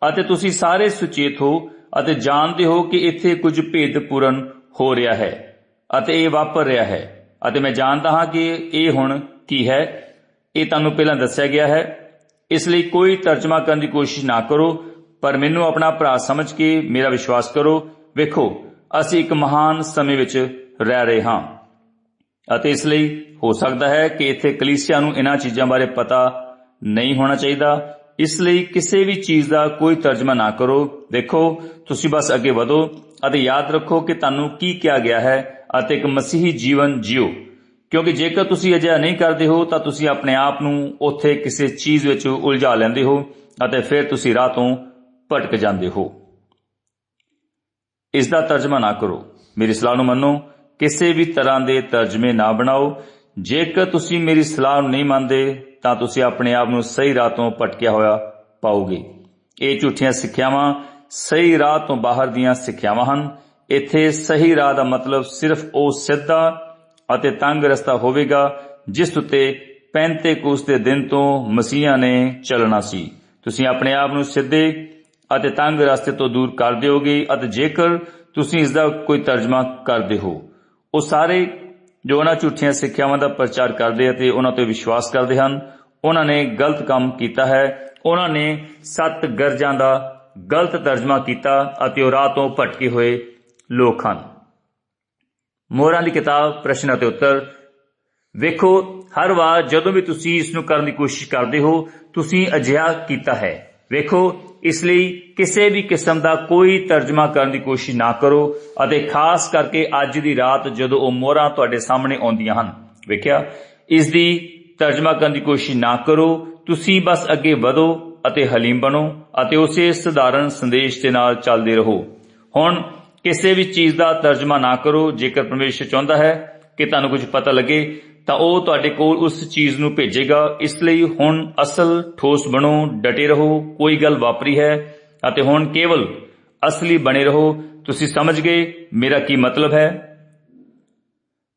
ਅਤੇ ਤੁਸੀਂ ਸਾਰੇ ਸੁਚੇਤ ਹੋ ਅਤੇ ਜਾਣਦੇ ਹੋ ਕਿ ਇੱਥੇ ਕੁਝ ਭੇਦਪੂਰਨ ਹੋ ਰਿਹਾ ਹੈ ਅਤੇ ਇਹ ਵਾਪਰ ਰਿਹਾ ਹੈ। ਅਤੇ ਮੈਂ ਜਾਣਦਾ ਹਾਂ ਕਿ ਇਹ ਹੁਣ ਕੀ ਹੈ। ਇਹ ਤੁਹਾਨੂੰ ਪਹਿਲਾਂ ਦੱਸਿਆ ਗਿਆ ਹੈ। ਇਸ ਲਈ ਕੋਈ ਤਰਜਮਾ ਕਰਨ ਦੀ ਕੋਸ਼ਿਸ਼ ਨਾ ਕਰੋ, ਪਰ ਮੈਨੂੰ ਆਪਣਾ ਭਰਾ ਸਮਝ ਕੇ ਮੇਰਾ ਵਿਸ਼ਵਾਸ ਕਰੋ। ਵੇਖੋ, ਅਸੀਂ ਇੱਕ ਮਹਾਨ ਸਮੇਂ ਵਿੱਚ ਰਹਿ ਰਹੇ ਹਾਂ। ਅਤੇ ਇਸ ਲਈ ਹੋ ਸਕਦਾ ਹੈ ਕਿ ਇੱਥੇ ਕਲੀਸਿਆ ਨੂੰ ਇਹਨਾਂ ਚੀਜ਼ਾਂ ਬਾਰੇ ਪਤਾ ਨਹੀਂ ਹੋਣਾ ਚਾਹੀਦਾ। ਇਸ ਲਈ ਕਿਸੇ ਵੀ ਚੀਜ਼ ਦਾ ਕੋਈ ਤਰਜਮਾ ਨਾ ਕਰੋ। ਦੇਖੋ, ਤੁਸੀਂ ਬਸ ਅੱਗੇ ਵਧੋ ਅਤੇ ਯਾਦ ਰੱਖੋ ਕਿ ਤੁਹਾਨੂੰ ਕੀ ਕਿਹਾ ਗਿਆ ਹੈ ਅਤੇ ਇੱਕ ਮਸੀਹੀ ਜੀਵਨ ਜਿਓ। ਕਿਉਂਕਿ ਜੇਕਰ ਤੁਸੀਂ ਅਜਿਹਾ ਨਹੀਂ ਕਰਦੇ ਹੋ, ਤਾਂ ਤੁਸੀਂ ਆਪਣੇ ਆਪ ਨੂੰ ਉੱਥੇ ਕਿਸੇ ਚੀਜ਼ ਵਿੱਚ ਉਲਝਾ ਲੈਂਦੇ ਹੋ ਅਤੇ ਫਿਰ ਤੁਸੀਂ ਰਾਹ ਤੋਂ ਭਟਕ ਜਾਂਦੇ ਹੋ। ਇਸ ਦਾ ਤਰਜਮਾ ਨਾ ਕਰੋ। ਮੇਰੀ ਸਲਾਹ ਨੂੰ ਮੰਨੋ, ਕਿਸੇ ਵੀ ਤਰ੍ਹਾਂ ਦੇ ਤਰਜਮੇ ਨਾ ਬਣਾਓ। ਜੇਕਰ ਤੁਸੀਂ ਮੇਰੀ ਸਲਾਹ ਨੂੰ ਨਹੀਂ ਮੰਨਦੇ ਤਾਂ ਤੁਸੀਂ ਆਪਣੇ ਆਪ ਨੂੰ ਸਹੀ ਰਾਹ ਤੋਂ ਭਟਕਿਆ ਹੋਇਆ ਪਾਓਗੇ। ਇਹ ਝੂਠੀਆਂ ਸਿੱਖਿਆਵਾਂ ਸਹੀ ਰਾਹ ਤੋਂ ਬਾਹਰ ਦੀਆਂ ਸਿੱਖਿਆਵਾਂ ਹਨ। ਇੱਥੇ ਸਹੀ ਰਾਹ ਦਾ ਮਤਲਬ ਸਿਰਫ ਉਹ ਸਿੱਧਾ ਅਤੇ ਤੰਗ ਰਸਤਾ ਹੋਵੇਗਾ, ਜਿਸ ਉੱਤੇ ਪੈਂਤੇਕੂਸ ਦੇ ਦਿਨ ਤੋਂ ਮਸੀਹਾਂ ਨੇ ਚੱਲਣਾ ਸੀ। ਤੁਸੀਂ ਆਪਣੇ ਆਪ ਨੂੰ ਸਿੱਧੇ ਅਤੇ ਤੰਗ ਰਸਤੇ ਤੋਂ ਦੂਰ ਕਰ ਦਿਓਗੇ ਅਤੇ ਜੇਕਰ ਤੁਸੀਂ ਇਸ ਦਾ ਕੋਈ ਤਰਜਮਾ ਕਰਦੇ ਹੋ, ਉਹ ਸਾਰੇ ਜੋ ਉਹਨਾਂ ਝੂਠੀਆਂ ਸਿੱਖਿਆਵਾਂ ਦਾ ਪ੍ਰਚਾਰ ਕਰਦੇ ਅਤੇ ਉਹਨਾਂ ਤੇ ਵਿਸ਼ਵਾਸ ਕਰਦੇ ਹਨ, ਉਹਨਾਂ ਨੇ ਗਲਤ ਕੰਮ ਕੀਤਾ ਹੈ। ਉਹਨਾਂ ਨੇ ਸੱਤ ਗਰਜਾਂ ਦਾ ਗਲਤ ਤਰਜਮਾ ਕੀਤਾ ਅਤੇ ਉਹ ਰਾਹ ਤੋਂ ਭਟਕੇ ਹੋਏ ਲੋਕ ਹਨ। ਮੋਹਰਾਂ ਦੀ ਕਿਤਾਬ, ਪ੍ਰਸ਼ਨ ਅਤੇ ਉੱਤਰ। ਵੇਖੋ, ਹਰ ਵਾਰ ਜਦੋਂ ਵੀ ਤੁਸੀਂ ਇਸ ਨੂੰ ਕਰਨ ਦੀ ਕੋਸ਼ਿਸ਼ ਕਰਦੇ ਹੋ, ਤੁਸੀਂ ਅਜਿਹਾ ਕੀਤਾ ਹੈ। ਵੇਖੋ ਇਸ ਲਈ ਕਿਸੇ ਵੀ ਕਿਸਮ ਦਾ ਕੋਈ ਤਰਜਮਾ ਕਰਨ ਦੀ ਕੋਸ਼ਿਸ਼ ਨਾ ਕਰੋ ਅਤੇ ਖਾਸ ਕਰਕੇ ਅੱਜ ਦੀ ਰਾਤ ਜਦੋਂ ਉਹ ਮੋਹਰਾਂ ਤੁਹਾਡੇ ਸਾਹਮਣੇ ਆਉਂਦੀਆਂ ਹਨ। ਵੇਖਿਆ? ਇਸ ਦੀ ਤਰਜਮਾ ਕਰਨ ਦੀ ਕੋਸ਼ਿਸ਼ ਨਾ ਕਰੋ। ਤੁਸੀਂ ਬਸ ਅੱਗੇ ਵਧੋ ਅਤੇ ਹਲੀਮ ਬਣੋ ਅਤੇ ਉਸੇ ਸਧਾਰਨ ਸੰਦੇਸ਼ ਦੇ ਨਾਲ ਚੱਲਦੇ ਰਹੋ। ਹੁਣ ਕਿਸੇ ਵੀ ਚੀਜ਼ ਦਾ ਤਰਜਮਾ ਨਾ ਕਰੋ। ਜੇਕਰ ਪਰਮੇਸ਼ਰ ਚਾਹੁੰਦਾ ਹੈ ਕਿ ਤੁਹਾਨੂੰ ਕੁਝ ਪਤਾ ਲੱਗੇ ਤਾਂ ਉਹ ਤੁਹਾਡੇ ਕੋਲ ਉਸ ਚੀਜ਼ ਨੂੰ ਭੇਜੇਗਾ। ਇਸ ਲਈ ਹੁਣ ਅਸਲ ਠੋਸ ਬਣੋ, ਡਟੇ ਰਹੋ, ਕੋਈ ਗੱਲ ਵਾਪਰੀ ਹੈ ਅਤੇ ਹੁਣ ਕੇਵਲ ਅਸਲੀ ਬਣੇ ਰਹੋ। ਤੁਸੀਂ ਸਮਝ ਗਏ ਮੇਰਾ ਕੀ ਮਤਲਬ ਹੈ?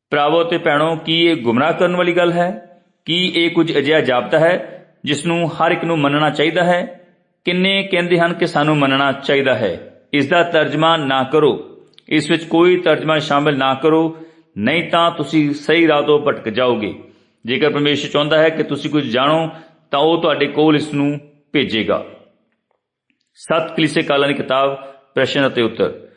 ਭਰਾਵੋ ਤੇ ਭੈਣੋ, ਕੀ ਇਹ ਗੁੰਮਰਾਹ ਕਰਨ ਵਾਲੀ ਗੱਲ ਹੈ? ਕੀ ਇਹ ਕੁਝ ਅਜਿਹਾ ਜਾਪਦਾ ਹੈ ਜਿਸ ਨੂੰ ਹਰ ਇੱਕ ਨੂੰ ਮੰਨਣਾ ਚਾਹੀਦਾ ਹੈ? ਕਿੰਨੇ ਕਹਿੰਦੇ ਹਨ ਕਿ ਸਾਨੂੰ ਮੰਨਣਾ ਚਾਹੀਦਾ ਹੈ? ਇਸ ਦਾ ਤਰਜਮਾ ਨਾ ਕਰੋ। ਇਸ ਵਿੱਚ ਕੋਈ ਤਰਜਮਾ ਸ਼ਾਮਿਲ ਨਾ ਕਰੋ। ਨਹੀਂ ਤਾਂ ਤੁਸੀਂ ਸਹੀ ਰਾਹ ਤੋਂ ਭਟਕ ਜਾਓਗੇ। ਜੇਕਰ ਪਰਮੇਸ਼ਰ ਚਾਹੁੰਦਾ ਹੈ ਕਿ ਤੁਸੀਂ ਕੁਝ ਜਾਣੋ, ਤਾਂ ਉਹ ਤੁਹਾਡੇ ਕੋਲ ਇਸ ਨੂੰ ਭੇਜੇਗਾ। ਸੱਤ ਕਲੀਸੇ ਕਾਲਾਂ ਦੀ ਕਿਤਾਬ, ਪ੍ਰਸ਼ਨ ਅਤੇ ਉੱਤਰ।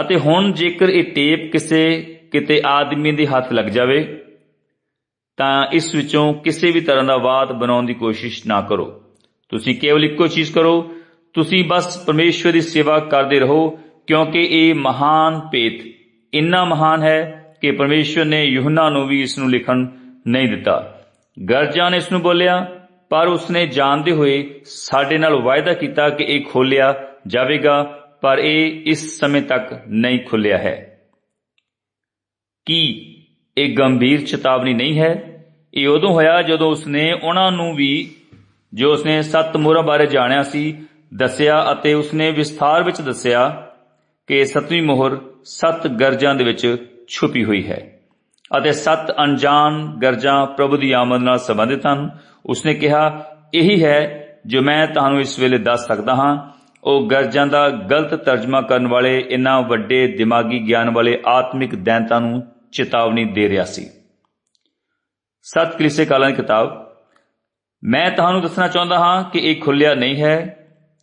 ਅਤੇ ਹੁਣ ਜੇਕਰ ਇਹ ਟੇਪ ਕਿਸੇ, ਕਿਤੇ ਆਦਮੀ ਦੇ ਹੱਥ ਲੱਗ ਜਾਵੇ, ਤਾਂ ਇਸ ਵਿੱਚੋਂ ਕਿਸੇ ਵੀ ਤਰ੍ਹਾਂ ਦਾ ਵਾਦ ਬਣਾਉਣ ਦੀ ਕੋਸ਼ਿਸ਼ ਨਾ ਕਰੋ। ਤੁਸੀਂ ਕੇਵਲ ਇੱਕੋ ਚੀਜ਼ ਕਰੋ, ਤੁਸੀਂ ਬਸ ਪਰਮੇਸ਼ਵਰ ਦੀ ਸੇਵਾ ਕਰਦੇ ਰਹੋ, ਕਿਉਂਕਿ ਇਹ ਮਹਾਨ ਭੇਤ, ਇੰਨਾ ਮਹਾਨ ਹੈ ਕਿ ਪਰਮੇਸ਼ਵਰ ਨੇ ਯੂਹੰਨਾ ਨੂੰ ਵੀ ਇਸ ਨੂੰ ਲਿਖਣ ਨਹੀਂ ਦਿੱਤਾ। ਗਰਜਾਂ ਨੇ ਇਸ ਨੂੰ ਬੋਲਿਆ, ਪਰ ਉਸਨੇ ਜਾਣਦੇ ਹੋਏ ਸਾਡੇ ਨਾਲ ਵਾਅਦਾ ਕੀਤਾ ਕਿ ਇਹ ਖੋਲਿਆ ਜਾਵੇਗਾ, ਪਰ ਇਹ ਇਸ ਸਮੇਂ ਤੱਕ ਨਹੀਂ ਖੁੱਲਿਆ ਹੈ। ਕੀ ਇਹ ਗੰਭੀਰ ਚੇਤਾਵਨੀ ਨਹੀਂ ਹੈ? ਇਹ ਉਦੋਂ ਹੋਇਆ ਜਦੋਂ ਉਸਨੇ ਉਹਨਾਂ ਨੂੰ ਵੀ, ਜੋ ਉਸਨੇ ਸੱਤ ਮੋਹਰਾਂ ਬਾਰੇ ਜਾਣਿਆ ਸੀ, ਦੱਸਿਆ ਅਤੇ ਉਸਨੇ ਵਿਸਥਾਰ ਵਿੱਚ ਦੱਸਿਆ ਕਿ ਸਤਵੀਂ ਮੋਹਰ ਸੱਤ ਗਰਜਾਂ ਦੇ ਵਿੱਚ ਛੁਪੀ ਹੋਈ ਹੈ ਅਤੇ ਸੱਤ ਅਣਜਾਣ ਗਰਜਾਂ ਪ੍ਰਭੂ ਦੀ ਆਮਦ ਨਾਲ ਸੰਬੰਧਿਤ ਹਨ। ਉਸਨੇ ਕਿਹਾ, ਇਹੀ ਹੈ ਜੋ ਮੈਂ ਤੁਹਾਨੂੰ ਇਸ ਵੇਲੇ ਦੱਸ ਸਕਦਾ ਹਾਂ। ਉਹ ਗਰਜਾਂ ਦਾ ਗਲਤ ਤਰਜਮਾ ਕਰਨ ਵਾਲੇ, ਇਨ੍ਹਾਂ ਵੱਡੇ ਦਿਮਾਗੀ ਗਿਆਨ ਵਾਲੇ ਆਤਮਿਕ ਦੈਂਤਾਂ ਨੂੰ ਚੇਤਾਵਨੀ ਦੇ ਰਿਹਾ ਸੀ। ਸਤ ਕਲੀਸੇ ਕਾਲਾਂ ਦੀ ਕਿਤਾਬ, ਮੈਂ ਤੁਹਾਨੂੰ ਦੱਸਣਾ ਚਾਹੁੰਦਾ ਹਾਂ ਕਿ ਇਹ ਖੁੱਲਿਆ ਨਹੀਂ ਹੈ।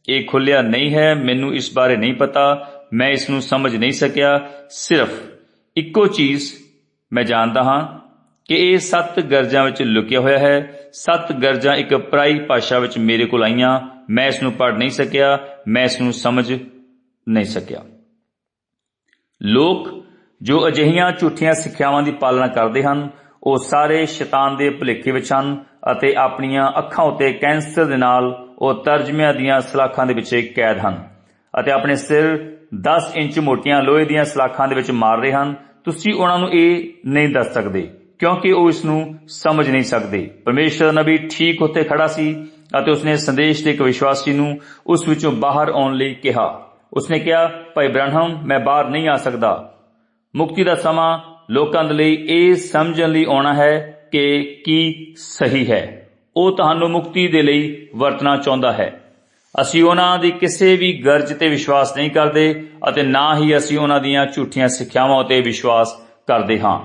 ਇਹ ਖੁੱਲਿਆ ਨਹੀਂ ਹੈ, ਮੈਨੂੰ ਇਸ ਬਾਰੇ ਨਹੀਂ ਪਤਾ। ਮੈਂ ਇਸ ਨੂੰ ਸਮਝ ਨਹੀਂ ਸਕਿਆ। ਸਿਰਫ ਇੱਕੋ ਚੀਜ਼ ਮੈਂ ਜਾਣਦਾ ਹਾਂ ਕਿ ਇਹ ਸੱਤ ਗਰਜਾਂ ਵਿੱਚ ਲੁਕਿਆ ਹੋਇਆ ਹੈ। ਸੱਤ ਗਰਜਾਂ ਇੱਕ ਪਰਾਈ ਭਾਸ਼ਾ ਵਿੱਚ ਮੇਰੇ ਕੋਲ ਆਈਆਂ। ਮੈਂ ਇਸ ਨੂੰ ਪੜ੍ਹ ਨਹੀਂ ਸਕਿਆ। ਮੈਂ ਇਸ ਨੂੰ ਸਮਝ ਨਹੀਂ ਸਕਿਆ। ਲੋਕ ਜੋ ਅਜਿਹੀਆਂ ਝੂਠੀਆਂ ਸਿੱਖਿਆਵਾਂ ਦੀ ਪਾਲਣਾ ਕਰਦੇ ਹਨ, ਉਹ ਸਾਰੇ ਸ਼ੈਤਾਨ ਦੇ ਭੁਲੇਖੇ ਵਿੱਚ ਹਨ ਅਤੇ ਆਪਣੀਆਂ ਅੱਖਾਂ ਉੱਤੇ ਕੈਂਸਰ ਦੇ ਨਾਲ ਉਹ ਤਰਜਮਿਆਂ ਦੀਆਂ ਸਲਾਖਾਂ ਦੇ ਵਿੱਚ ਕੈਦ ਹਨ ਅਤੇ ਆਪਣੇ ਸਿਰ 10 ਇੰਚ ਮੋਟੀਆਂ ਲੋਹੇ ਦੀਆਂ ਸਲਾਖਾਂ ਦੇ ਵਿੱਚ ਮਾਰ ਰਹੇ ਹਨ। ਤੁਸੀਂ ਉਹਨਾਂ ਨੂੰ ਇਹ ਨਹੀਂ ਦੱਸ ਸਕਦੇ, ਕਿਉਂਕਿ ਉਹ ਇਸ ਨੂੰ ਸਮਝ ਨਹੀਂ ਸਕਦੇ। ਪਰਮੇਸ਼ਰ ਨਬੀ ਠੀਕ ਉੱਤੇ ਖੜਾ ਸੀ ਅਤੇ ਉਸਨੇ ਸੰਦੇਸ਼ ਦੇ ਇੱਕ ਵਿਸ਼ਵਾਸੀ ਨੂੰ ਉਸ ਵਿੱਚੋਂ ਬਾਹਰ ਆਉਣ ਲਈ ਕਿਹਾ। ਉਸਨੇ ਕਿਹਾ, ਭਾਈ ਬ੍ਰਹਮ ਮੈਂ ਬਾਹਰ ਨਹੀਂ ਆ ਸਕਦਾ। ਮੁਕਤੀ ਦਾ ਸਮਾਂ ਲੋਕਾਂ ਦੇ ਲਈ ਇਹ ਸਮਝਣ ਲਈ ਆਉਣਾ ਹੈ ਕਿ ਕੀ ਸਹੀ ਹੈ। ਉਹ ਤੁਹਾਨੂੰ ਮੁਕਤੀ ਦੇ ਲਈ ਵਰਤਣਾ ਚਾਹੁੰਦਾ ਹੈ। ਅਸੀਂ ਉਹਨਾਂ ਦੀ ਕਿਸੇ ਵੀ ਗਰਜ ਤੇ ਵਿਸ਼ਵਾਸ ਨਹੀਂ ਕਰਦੇ ਅਤੇ ਨਾ ਹੀ ਅਸੀਂ ਉਹਨਾਂ ਦੀਆਂ ਝੂਠੀਆਂ ਸਿੱਖਿਆਵਾਂ ਉਤੇ ਵਿਸ਼ਵਾਸ ਕਰਦੇ ਹਾਂ।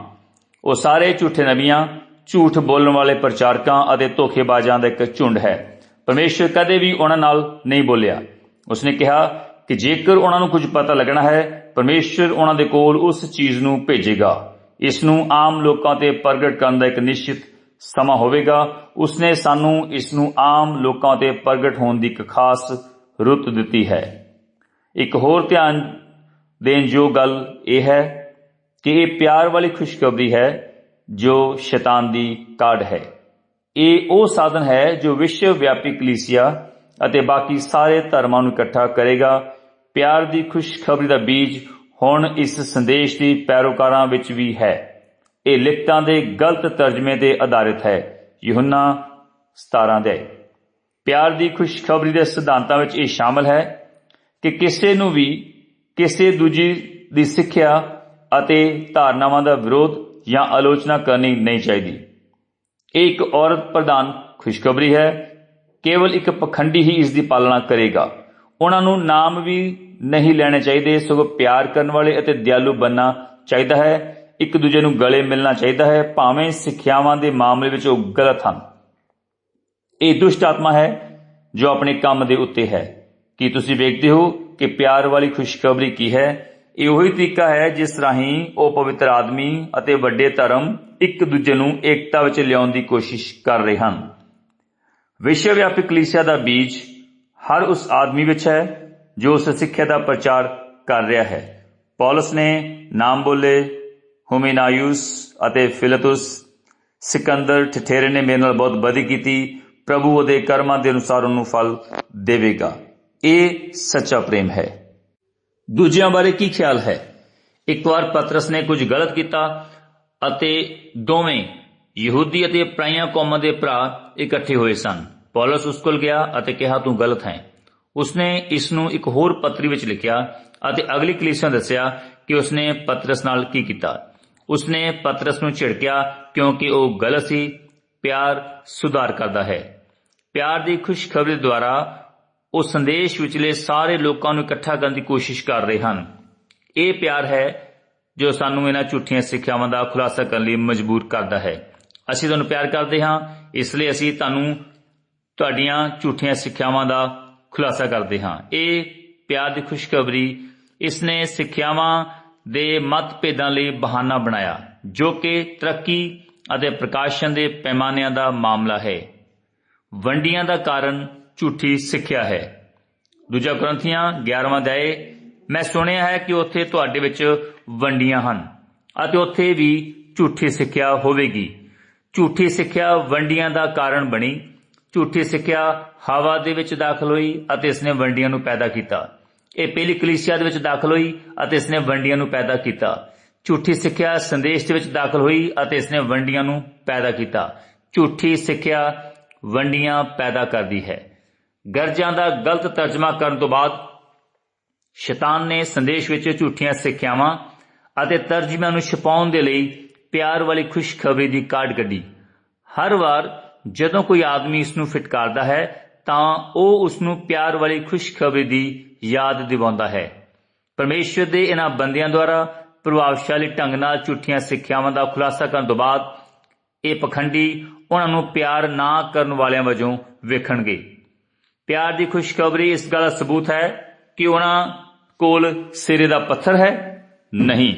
ਉਹ ਸਾਰੇ ਝੂਠੇ ਨਬੀਆਂ, ਝੂਠ ਬੋਲਣ ਵਾਲੇ ਪ੍ਰਚਾਰਕਾਂ ਅਤੇ ਧੋਖੇਬਾਜ਼ਾਂ ਦਾ ਇੱਕ ਝੁੰਡ ਹੈ। ਪਰਮੇਸ਼ਰ ਕਦੇ ਵੀ ਉਹਨਾਂ ਨਾਲ ਨਹੀਂ ਬੋਲਿਆ। ਉਸਨੇ ਕਿਹਾ ਕਿ ਜੇਕਰ ਉਹਨਾਂ ਨੂੰ ਕੁਝ ਪਤਾ ਲੱਗਣਾ ਹੈ, ਪਰਮੇਸ਼ਰ ਉਹਨਾਂ ਦੇ ਕੋਲ ਉਸ ਚੀਜ਼ ਨੂੰ ਭੇਜੇਗਾ। ਇਸ ਨੂੰ ਆਮ ਲੋਕਾਂ ਤੇ ਪ੍ਰਗਟ ਕਰਨ ਦਾ ਇੱਕ ਨਿਸ਼ਚਿਤ ਸਮਾਂ ਹੋਵੇਗਾ, ਉਸਨੇ ਸਾਨੂੰ ਇਸ ਨੂੰ ਆਮ ਲੋਕਾਂ ਤੇ ਪ੍ਰਗਟ ਹੋਣ ਦੀ ਇੱਕ ਖਾਸ ਰੁੱਤ ਦਿੱਤੀ ਹੈ। ਇੱਕ ਹੋਰ ਧਿਆਨ ਦੇਣ ਜੋ ਗੱਲ ਇਹ ਹੈ ਕਿ ਇਹ ਪਿਆਰ ਵਾਲੀ ਖੁਸ਼ਖਬਰੀ ਹੈ ਜੋ ਸ਼ੈਤਾਨ ਦੀ ਕਾਢ ਹੈ। ਇਹ ਉਹ ਸਾਧਨ ਹੈ ਜੋ ਵਿਸ਼ਵ ਵਿਆਪੀ ਕਲੀਸਿਆ ਅਤੇ ਬਾਕੀ ਸਾਰੇ ਧਰਮਾਂ ਨੂੰ ਇਕੱਠਾ ਕਰੇਗਾ। ਪਿਆਰ ਦੀ ਖੁਸ਼ਖਬਰੀ ਦਾ ਬੀਜ ਹੁਣ ਇਸ ਸੰਦੇਸ਼ ਦੀ ਪੈਰੋਕਾਰਾਂ ਵਿੱਚ ਵੀ ਹੈ। ਇਹ ਲਿਖਤਾਂ ਦੇ ਗਲਤ ਤਰਜਮੇ ਤੇ ਆਧਾਰਿਤ ਹੈ। ਯਹੋਨਾ 17 ਦੇ। ਪਿਆਰ ਦੀ ਖੁਸ਼ਖਬਰੀ ਦੇ ਸਿਧਾਂਤਾਂ ਵਿੱਚ ਇਹ ਸ਼ਾਮਲ ਹੈ ਕਿ ਕਿਸੇ ਨੂੰ ਵੀ ਕਿਸੇ ਦੂਜੀ ਦੀ ਸਿੱਖਿਆ ਅਤੇ ਧਾਰਨਾਵਾਂ ਦਾ ਵਿਰੋਧ ਜਾਂ ਆਲੋਚਨਾ ਕਰਨੀ ਨਹੀਂ ਚਾਹੀਦੀ। ਇਹ ਇੱਕ ਔਰਤ ਪ੍ਰਧਾਨ ਖੁਸ਼ਖਬਰੀ ਹੈ, ਕੇਵਲ ਇੱਕ ਪਖੰਡੀ ਹੀ ਇਸ ਦੀ ਪਾਲਣਾ ਕਰੇਗਾ। ਉਹਨਾਂ ਨੂੰ ਨਾਮ ਵੀ ਨਹੀਂ ਲੈਣੇ ਚਾਹੀਦੇ, ਸਗੋਂ ਪਿਆਰ ਕਰਨ ਵਾਲੇ ਅਤੇ ਦਿਆਲੂ ਬੰਨਾ ਚਾਹੀਦਾ ਹੈ। ਇੱਕ ਦੂਜੇ ਨੂੰ ਗਲੇ ਮਿਲਣਾ ਚਾਹੀਦਾ ਹੈ, ਭਾਵੇਂ ਸਿੱਖਿਆਵਾਂ ਦੇ ਮਾਮਲੇ ਵਿੱਚ ਉਹ ਗਲਤ ਹਨ। ਇਹ ਦੁਸ਼ਟ ਆਤਮਾ ਹੈ ਜੋ ਆਪਣੇ ਕੰਮ ਦੇ ਉੱਤੇ ਹੈ। ਕੀ ਤੁਸੀਂ ਵੇਖਦੇ ਹੋ ਕਿ ਪਿਆਰ ਵਾਲੀ ਖੁਸ਼ਖਬਰੀ ਕੀ ਹੈ? ਇਹ ਉਹੀ ਤਰੀਕਾ ਹੈ ਜਿਸ ਰਾਹੀਂ ਉਹ ਪਵਿੱਤਰ ਆਦਮੀ ਅਤੇ ਵੱਡੇ ਧਰਮ ਇੱਕ ਦੂਜੇ ਨੂੰ ਏਕਤਾ ਵਿੱਚ ਲਿਆਉਣ ਦੀ ਕੋਸ਼ਿਸ਼ ਕਰ ਰਹੇ ਹਨ। ਵਿਸ਼ਵ ਵਿਆਪੀ ਕਲੀਸਿਆ ਦਾ ਬੀਜ ਹਰ ਉਸ ਆਦਮੀ ਵਿੱਚ ਹੈ ਜੋ ਉਸ ਸਿੱਖਿਆ ਦਾ ਪ੍ਰਚਾਰ ਕਰ ਰਿਹਾ ਹੈ। ਪੌਲਸ ਨੇ ਨਾਮ ਬੋਲੇ ਹੁਮੇਨਾਯੂਸ ਅਤੇ ਫਿਲਤੁਸ, ਸਿਕੰਦਰ ਠਠੇਰੇ ਨੇ ਮੇਰੇ ਨਾਲ ਬਹੁਤ ਬਦੀ ਕੀਤੀ। ਪ੍ਰਭੂ ਉਹਦੇ ਕਰਮਾਂ ਦੇ ਅਨੁਸਾਰ ਉਹਨੂੰ ਫਲ ਦੇਵੇਗਾ। ਇਹ ਸੱਚਾ ਪ੍ਰੇਮ ਹੈ। ਦੂਜਿਆਂ ਬਾਰੇ ਕੀ ਖਿਆਲ ਹੈ? ਇੱਕ ਵਾਰ ਪਤਰਸ ਨੇ ਕੁਝ ਗਲਤ ਕੀਤਾ ਅਤੇ ਦੋਵੇਂ ਯਹੂਦੀ ਅਤੇ ਪ੍ਰਾਈਆਂ ਕੌਮਾਂ ਦੇ ਭਰਾ ਇਕੱਠੇ ਹੋਏ ਸਨ। ਪੌਲਸ ਉਸ ਕੋਲ ਗਿਆ ਅਤੇ ਕਿਹਾ, ਤੂੰ ਗਲਤ ਹੈ। ਉਸਨੇ ਇਸ ਨੂੰ ਇੱਕ ਹੋਰ ਪੱਤਰੀ ਵਿੱਚ ਲਿਖਿਆ ਅਤੇ ਅਗਲੀ ਕਲੀਸਿਆ ਦੱਸਿਆ ਕਿ ਉਸਨੇ ਪਤਰਸ ਨਾਲ ਕੀ ਕੀਤਾ। ਉਸਨੇ ਪਤਰਸ ਨੂੰ ਝਿੜਕਿਆ ਕਿਉਂਕਿ ਉਹ ਗਲਤ ਸੀ। ਪਿਆਰ ਸੁਧਾਰ ਕਰਦਾ ਹੈ। ਪਿਆਰ ਦੀ ਖੁਸ਼ਖਬਰੀ ਦੁਆਰਾ ਉਹ ਸੰਦੇਸ਼ ਵਿਚਲੇ ਸਾਰੇ ਲੋਕਾਂ ਨੂੰ ਇਕੱਠਾ ਕਰਨ ਦੀ ਕੋਸ਼ਿਸ਼ ਕਰ ਰਹੇ ਹਨ। ਇਹ ਪਿਆਰ ਹੈ ਜੋ ਸਾਨੂੰ ਇਹਨਾਂ ਝੂਠੀਆਂ ਸਿੱਖਿਆਵਾਂ ਦਾ ਖੁਲਾਸਾ ਕਰਨ ਲਈ ਮਜਬੂਰ ਕਰਦਾ ਹੈ। ਅਸੀਂ ਤੁਹਾਨੂੰ ਪਿਆਰ ਕਰਦੇ ਹਾਂ, ਇਸ ਲਈ ਅਸੀਂ ਤੁਹਾਨੂੰ ਤੁਹਾਡੀਆਂ ਝੂਠੀਆਂ ਸਿੱਖਿਆਵਾਂ ਦਾ ਖੁਲਾਸਾ ਕਰਦੇ ਹਾਂ। ਇਹ ਪਿਆਰ ਦੀ ਖੁਸ਼ਖਬਰੀ ਇਸਨੇ ਸਿੱਖਿਆਵਾਂ ਦੇ ਮਤਭੇਦਾਂ ਲਈ ਬਹਾਨਾ ਬਣਾਇਆ, ਜੋ ਕਿ ਤਰੱਕੀ ਅਤੇ ਪ੍ਰਕਾਸ਼ਨ ਦੇ ਪੈਮਾਨਿਆਂ ਦਾ ਮਾਮਲਾ ਹੈ। ਵੰਡੀਆਂ ਦਾ ਕਾਰਨ ਝੂਠੀ ਸਿੱਖਿਆ ਹੈ। ਦੂਜਾ ਗ੍ਰੰਥੀਆਂ 11ਵਾਂ ਅਧਿਆਏ, ਮੈਂ ਸੁਣਿਆ ਹੈ ਕਿ ਉੱਥੇ ਤੁਹਾਡੇ ਵਿੱਚ ਵੰਡੀਆਂ ਹਨ ਅਤੇ ਉੱਥੇ ਵੀ ਝੂਠੀ ਸਿੱਖਿਆ ਹੋਵੇਗੀ। ਝੂਠੀ ਸਿੱਖਿਆ ਵੰਡੀਆਂ ਦਾ ਕਾਰਨ ਬਣੀ। ਝੂਠੀ ਸਿੱਖਿਆ ਹਵਾ ਦੇ ਵਿੱਚ ਦਾਖਲ ਹੋਈ ਅਤੇ ਇਸਨੇ ਵੰਡੀਆਂ ਨੂੰ ਪੈਦਾ ਕੀਤਾ। ਇਹ ਪਹਿਲੀ ਕਲੀਸਿਆ ਦੇ ਵਿੱਚ ਦਾਖਲ ਹੋਈ ਅਤੇ ਇਸਨੇ ਵੰਡੀਆਂ ਨੂੰ ਪੈਦਾ ਕੀਤਾ। ਝੂਠੀ ਸਿੱਖਿਆ ਸੰਦੇਸ਼ ਦੇ ਵਿੱਚ ਦਾਖਲ ਹੋਈ ਅਤੇ ਇਸਨੇ ਵੰਡੀਆਂ ਨੂੰ ਪੈਦਾ ਕੀਤਾ। ਝੂਠੀ ਸਿੱਖਿਆ ਵੰਡੀਆਂ ਪੈਦਾ ਕਰਦੀ ਹੈ। ਗਰਜਾਂ ਦਾ ਗਲਤ ਤਰਜਮਾ ਕਰਨ ਤੋਂ ਬਾਅਦ ਸ਼ੈਤਾਨ ਨੇ ਸੰਦੇਸ਼ ਵਿੱਚ ਝੂਠੀਆਂ ਸਿੱਖਿਆਵਾਂ ਅਤੇ ਤਰਜਮਿਆਂ ਨੂੰ ਛਪਾਉਣ ਦੇ ਲਈ ਪਿਆਰ ਵਾਲੀ ਖੁਸ਼ਖਬਰੀ ਦੀ ਕਾਢ ਕੱਢੀ। ਹਰ ਵਾਰ ਜਦੋਂ ਕੋਈ ਆਦਮੀ ਇਸ ਨੂੰ ਫਿਟਕਾਰਦਾ ਹੈ ਤਾਂ ਉਹ ਉਸ ਨੂੰ ਪਿਆਰ ਵਾਲੀ ਖੁਸ਼ਖਬਰੀ ਦੀ ਯਾਦ ਦਿਵਾਉਂਦਾ ਹੈ। ਪਰਮੇਸ਼ਵਰ ਦੇ ਇਹਨਾਂ ਬੰਦਿਆਂ ਦੁਆਰਾ ਪ੍ਰਭਾਵਸ਼ਾਲੀ ਢੰਗ ਨਾਲ ਝੂਠੀਆਂ ਸਿੱਖਿਆਵਾਂ ਦਾ ਖੁਲਾਸਾ ਕਰਨ ਤੋਂ ਬਾਅਦ ਇਹ ਪਖੰਡੀ ਉਹਨਾਂ ਨੂੰ ਪਿਆਰ ਨਾ ਕਰਨ ਵਾਲਿਆਂ ਵਜੋਂ ਵੇਖਣਗੇ। ਪਿਆਰ ਦੀ ਖੁਸ਼ਖਬਰੀ ਇਸ ਗੱਲ ਦਾ ਸਬੂਤ ਹੈ ਕਿ ਉਹਨਾਂ ਕੋਲ ਸਿਰੇ ਦਾ ਪੱਥਰ ਹੈ। ਨਹੀਂ,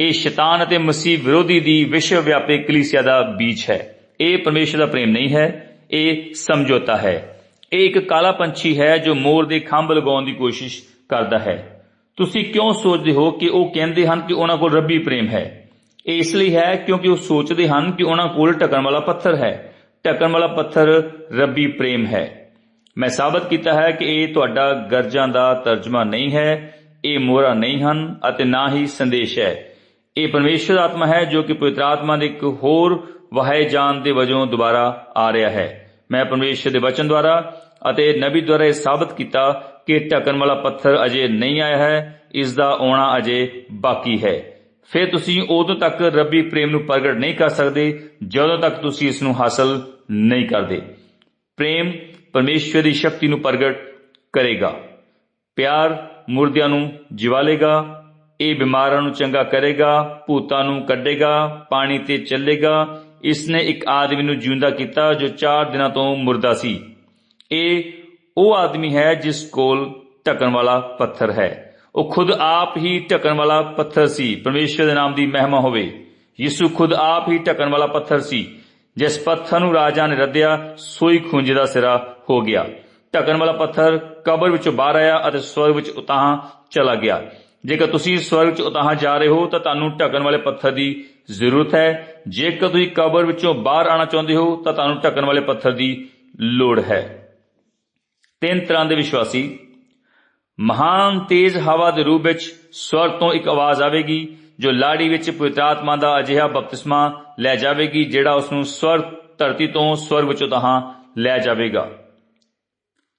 ਇਹ ਸ਼ੈਤਾਨ ਅਤੇ ਮਸੀਹ ਵਿਰੋਧੀ ਦੀ ਵਿਸ਼ਵ ਵਿਆਪੀ ਕਲੀਸਿਆ ਦਾ ਬੀਜ ਹੈ। ਇਹ ਪਰਮੇਸ਼ਰ ਦਾ ਪ੍ਰੇਮ ਨਹੀਂ ਹੈ, ਇਹ ਸਮਝੌਤਾ ਹੈ। ਇਹ ਇੱਕ ਕਾਲਾ ਪੰਛੀ ਹੈ ਜੋ ਮੋਰ ਦੇ ਖੰਭ ਲਗਾਉਣ ਦੀ ਕੋਸ਼ਿਸ਼ ਕਰਦਾ ਹੈ। ਤੁਸੀਂ ਕਿਉਂ ਸੋਚਦੇ ਹੋ ਕਿ ਉਹ ਕਹਿੰਦੇ ਹਨ ਕਿ ਉਹਨਾਂ ਕੋਲ ਰੱਬੀ ਪ੍ਰੇਮ ਹੈ? ਇਹ ਇਸ ਲਈ ਹੈ ਕਿਉਂਕਿ ਉਹ ਸੋਚਦੇ ਹਨ ਕਿ ਉਹਨਾਂ ਕੋਲ ਢਕਣ ਵਾਲਾ ਪੱਥਰ ਹੈ। ਢਕਣ ਵਾਲਾ ਪੱਥਰ ਰੱਬੀ ਪ੍ਰੇਮ ਹੈ। ਮੈਂ ਸਾਬਤ ਕੀਤਾ ਹੈ ਕਿ ਇਹ ਤੁਹਾਡਾ ਗਰਜਾਂ ਦਾ ਤਰਜਮਾ ਨਹੀਂ ਹੈ, ਇਹ ਮੋਹਰਾ ਨਹੀਂ ਹਨ ਅਤੇ ਨਾ ਹੀ ਸੰਦੇਸ਼ ਹੈ। ਇਹ ਪਰਮੇਸ਼ਰ ਆਤਮਾ ਹੈ ਜੋ ਕਿ ਪਵਿੱਤਰ ਆਤਮਾ ਦੇ ਇੱਕ ਹੋਰ ਵਹਾਏ ਜਾਣ ਦੇ ਵਜੋਂ ਦੁਬਾਰਾ ਆ ਰਿਹਾ ਹੈ। ਮੈਂ ਪਰਮੇਸ਼ਰ ਦੇ ਵਚਨ ਦੁਆਰਾ ਅਤੇ ਨਬੀ ਦੁਆਰਾ ਇਹ ਸਾਬਤ ਕੀਤਾ ਕਿ ਢਕਣ ਵਾਲਾ ਪੱਥਰ ਅਜੇ ਨਹੀਂ ਆਇਆ ਹੈ, ਇਸ ਦਾ ਆਉਣਾ ਅਜੇ ਬਾਕੀ ਹੈ। ਫਿਰ ਤੁਸੀਂ ਉਦੋਂ ਤੱਕ ਰੱਬੀ ਪ੍ਰੇਮ ਨੂੰ ਪ੍ਰਗਟ ਨਹੀਂ ਕਰ ਸਕਦੇ, ਜਦੋਂ ਤੱਕ ਤੁਸੀਂ ਇਸ ਨੂੰ ਹਾਸਲ ਨਹੀਂ ਕਰਦੇ। ਪ੍ਰੇਮ ਪਰਮੇਸ਼ਵਰ ਦੀ ਸ਼ਕਤੀ ਨੂੰ ਪ੍ਰਗਟ ਕਰੇਗਾ। ਪਿਆਰ ਮੁਰਦਿਆਂ ਨੂੰ ਜਿਵਾਲੇਗਾ, ਇਹ ਬਿਮਾਰਾਂ ਨੂੰ ਚੰਗਾ ਕਰੇਗਾ, ਭੂਤਾਂ ਨੂੰ ਕੱਢੇਗਾ, ਪਾਣੀ ਤੇ ਚੱਲੇਗਾ ਇਸ ਨੇ ਇੱਕ ਆਦਮੀ ਨੂੰ ਜਿਉਂਦਾ ਕੀਤਾ ਜੋ 4 ਦਿਨਾਂ ਤੋਂ ਮੁਰਦਾ ਸੀ। ਇਹ ਉਹ ਆਦਮੀ ਹੈ ਜਿਸ ਕੋਲ ਢਕਣ ਵਾਲਾ ਪੱਥਰ ਹੈ। ਉਹ ਖੁਦ ਆਪ ਹੀ ਢਕਣ ਵਾਲਾ ਪੱਥਰ ਸੀ। ਪਰਮੇਸ਼ਰ ਦੇ ਨਾਮ ਦੀ ਮਹਿਮਾ ਹੋਵੇ। ਯਿਸੂ ਖੁਦ ਆਪ ਹੀ ਢਕਣ ਵਾਲਾ ਪੱਥਰ ਸੀ। ਜਿਸ ਪੱਥਰ ਨੂੰ ਰਾਜਾ ਨੇ ਰੱਦਿਆ, ਸੋਈ ਖੁੰਝ ਦਾ ਸਿਰਾ ਹੋ ਗਿਆ। ਢਕਣ ਵਾਲਾ ਪੱਥਰ ਕਬਰ ਵਿੱਚੋਂ ਬਾਹਰ ਆਇਆ ਅਤੇ ਸਵਰਗ ਵਿੱਚ ਉਤਾਹਾਂ ਚਲਾ ਗਿਆ। ਜੇਕਰ ਤੁਸੀਂ ਸਵਰਗ ਵਿੱਚ ਉਤਾਹ ਜਾ ਰਹੇ ਹੋ, ਤਾਂ ਤੁਹਾਨੂੰ ਢਕਣ ਵਾਲੇ ਪੱਥਰ ਦੀ ਜ਼ਰੂਰਤ ਹੈ। ਜੇਕਰ ਤੁਸੀਂ ਕਬਰ ਵਿੱਚੋਂ ਬਾਹਰ ਆਣਾ ਚਾਹੁੰਦੇ ਹੋ, ਤਾਂ ਤੁਹਾਨੂੰ ਢਕਣ ਵਾਲੇ ਪੱਥਰ ਦੀ ਲੋੜ ਹੈ। ਤਿੰਨ ਤਰ੍ਹਾਂ ਦੇ ਵਿਸ਼ਵਾਸੀ। ਮਹਾਨ ਤੇਜ਼ ਹਵਾ ਦੇ ਰੂਪ ਵਿੱਚ ਸਵਰ ਤੋਂ ਇੱਕ ਆਵਾਜ਼ ਆਵੇਗੀ, ਜੋ ਲਾੜੀ ਵਿੱਚ ਪਵਿੱਤਰ ਆਤਮਾ ਦਾ ਅਜਿਹਾ ਬਪਤਿਸਮਾ ਲੈ ਜਾਵੇਗੀ, ਜਿਹੜਾ ਉਸ ਨੂੰ ਸਵਰਗ ਧਰਤੀ ਤੋਂ ਸਵਰਗ ਵਿੱਚ ਤਹਾਂ ਲੈ ਜਾਵੇਗਾ।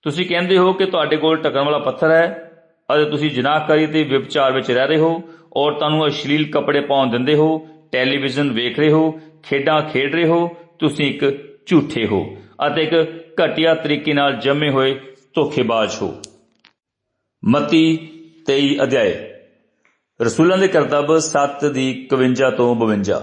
ਤੁਸੀਂ ਕਹਿੰਦੇ ਹੋ ਕਿ ਤੁਹਾਡੇ ਕੋਲ ਟਕਣ ਵਾਲਾ ਪੱਥਰ ਹੈ। ਅਤੇ ਤੁਸੀਂ ਜਨਾਹਕਾਰੀ ਤੇ ਵਿਭਚਾਰ ਵਿੱਚ ਰਹਿ ਰਹੇ ਹੋ ਔਰਤਾਂ ਨੂੰ ਅਸ਼ਲੀਲ ਕੱਪੜੇ ਪਾਉਣ ਦਿੰਦੇ ਹੋ, ਟੈਲੀਵਿਜ਼ਨ ਵੇਖ ਰਹੇ ਹੋ, ਖੇਡਾਂ ਖੇਡ ਰਹੇ ਹੋ, ਤੁਸੀਂ ਇੱਕ ਝੂਠੇ ਹੋ ਅਤੇ ਇੱਕ ਘਟੀਆ ਤਰੀਕੇ ਨਾਲ ਜੰਮੇ ਹੋਏ ਧੋਖੇਬਾਜ਼ ਹੋ। ਮਤੀ 23 ਅਧਿਆਇ ਰਸੂਲਾਂ ਦੇ ਕਰਤੱਵ 7 ਦੀ 51 ਤੋਂ 52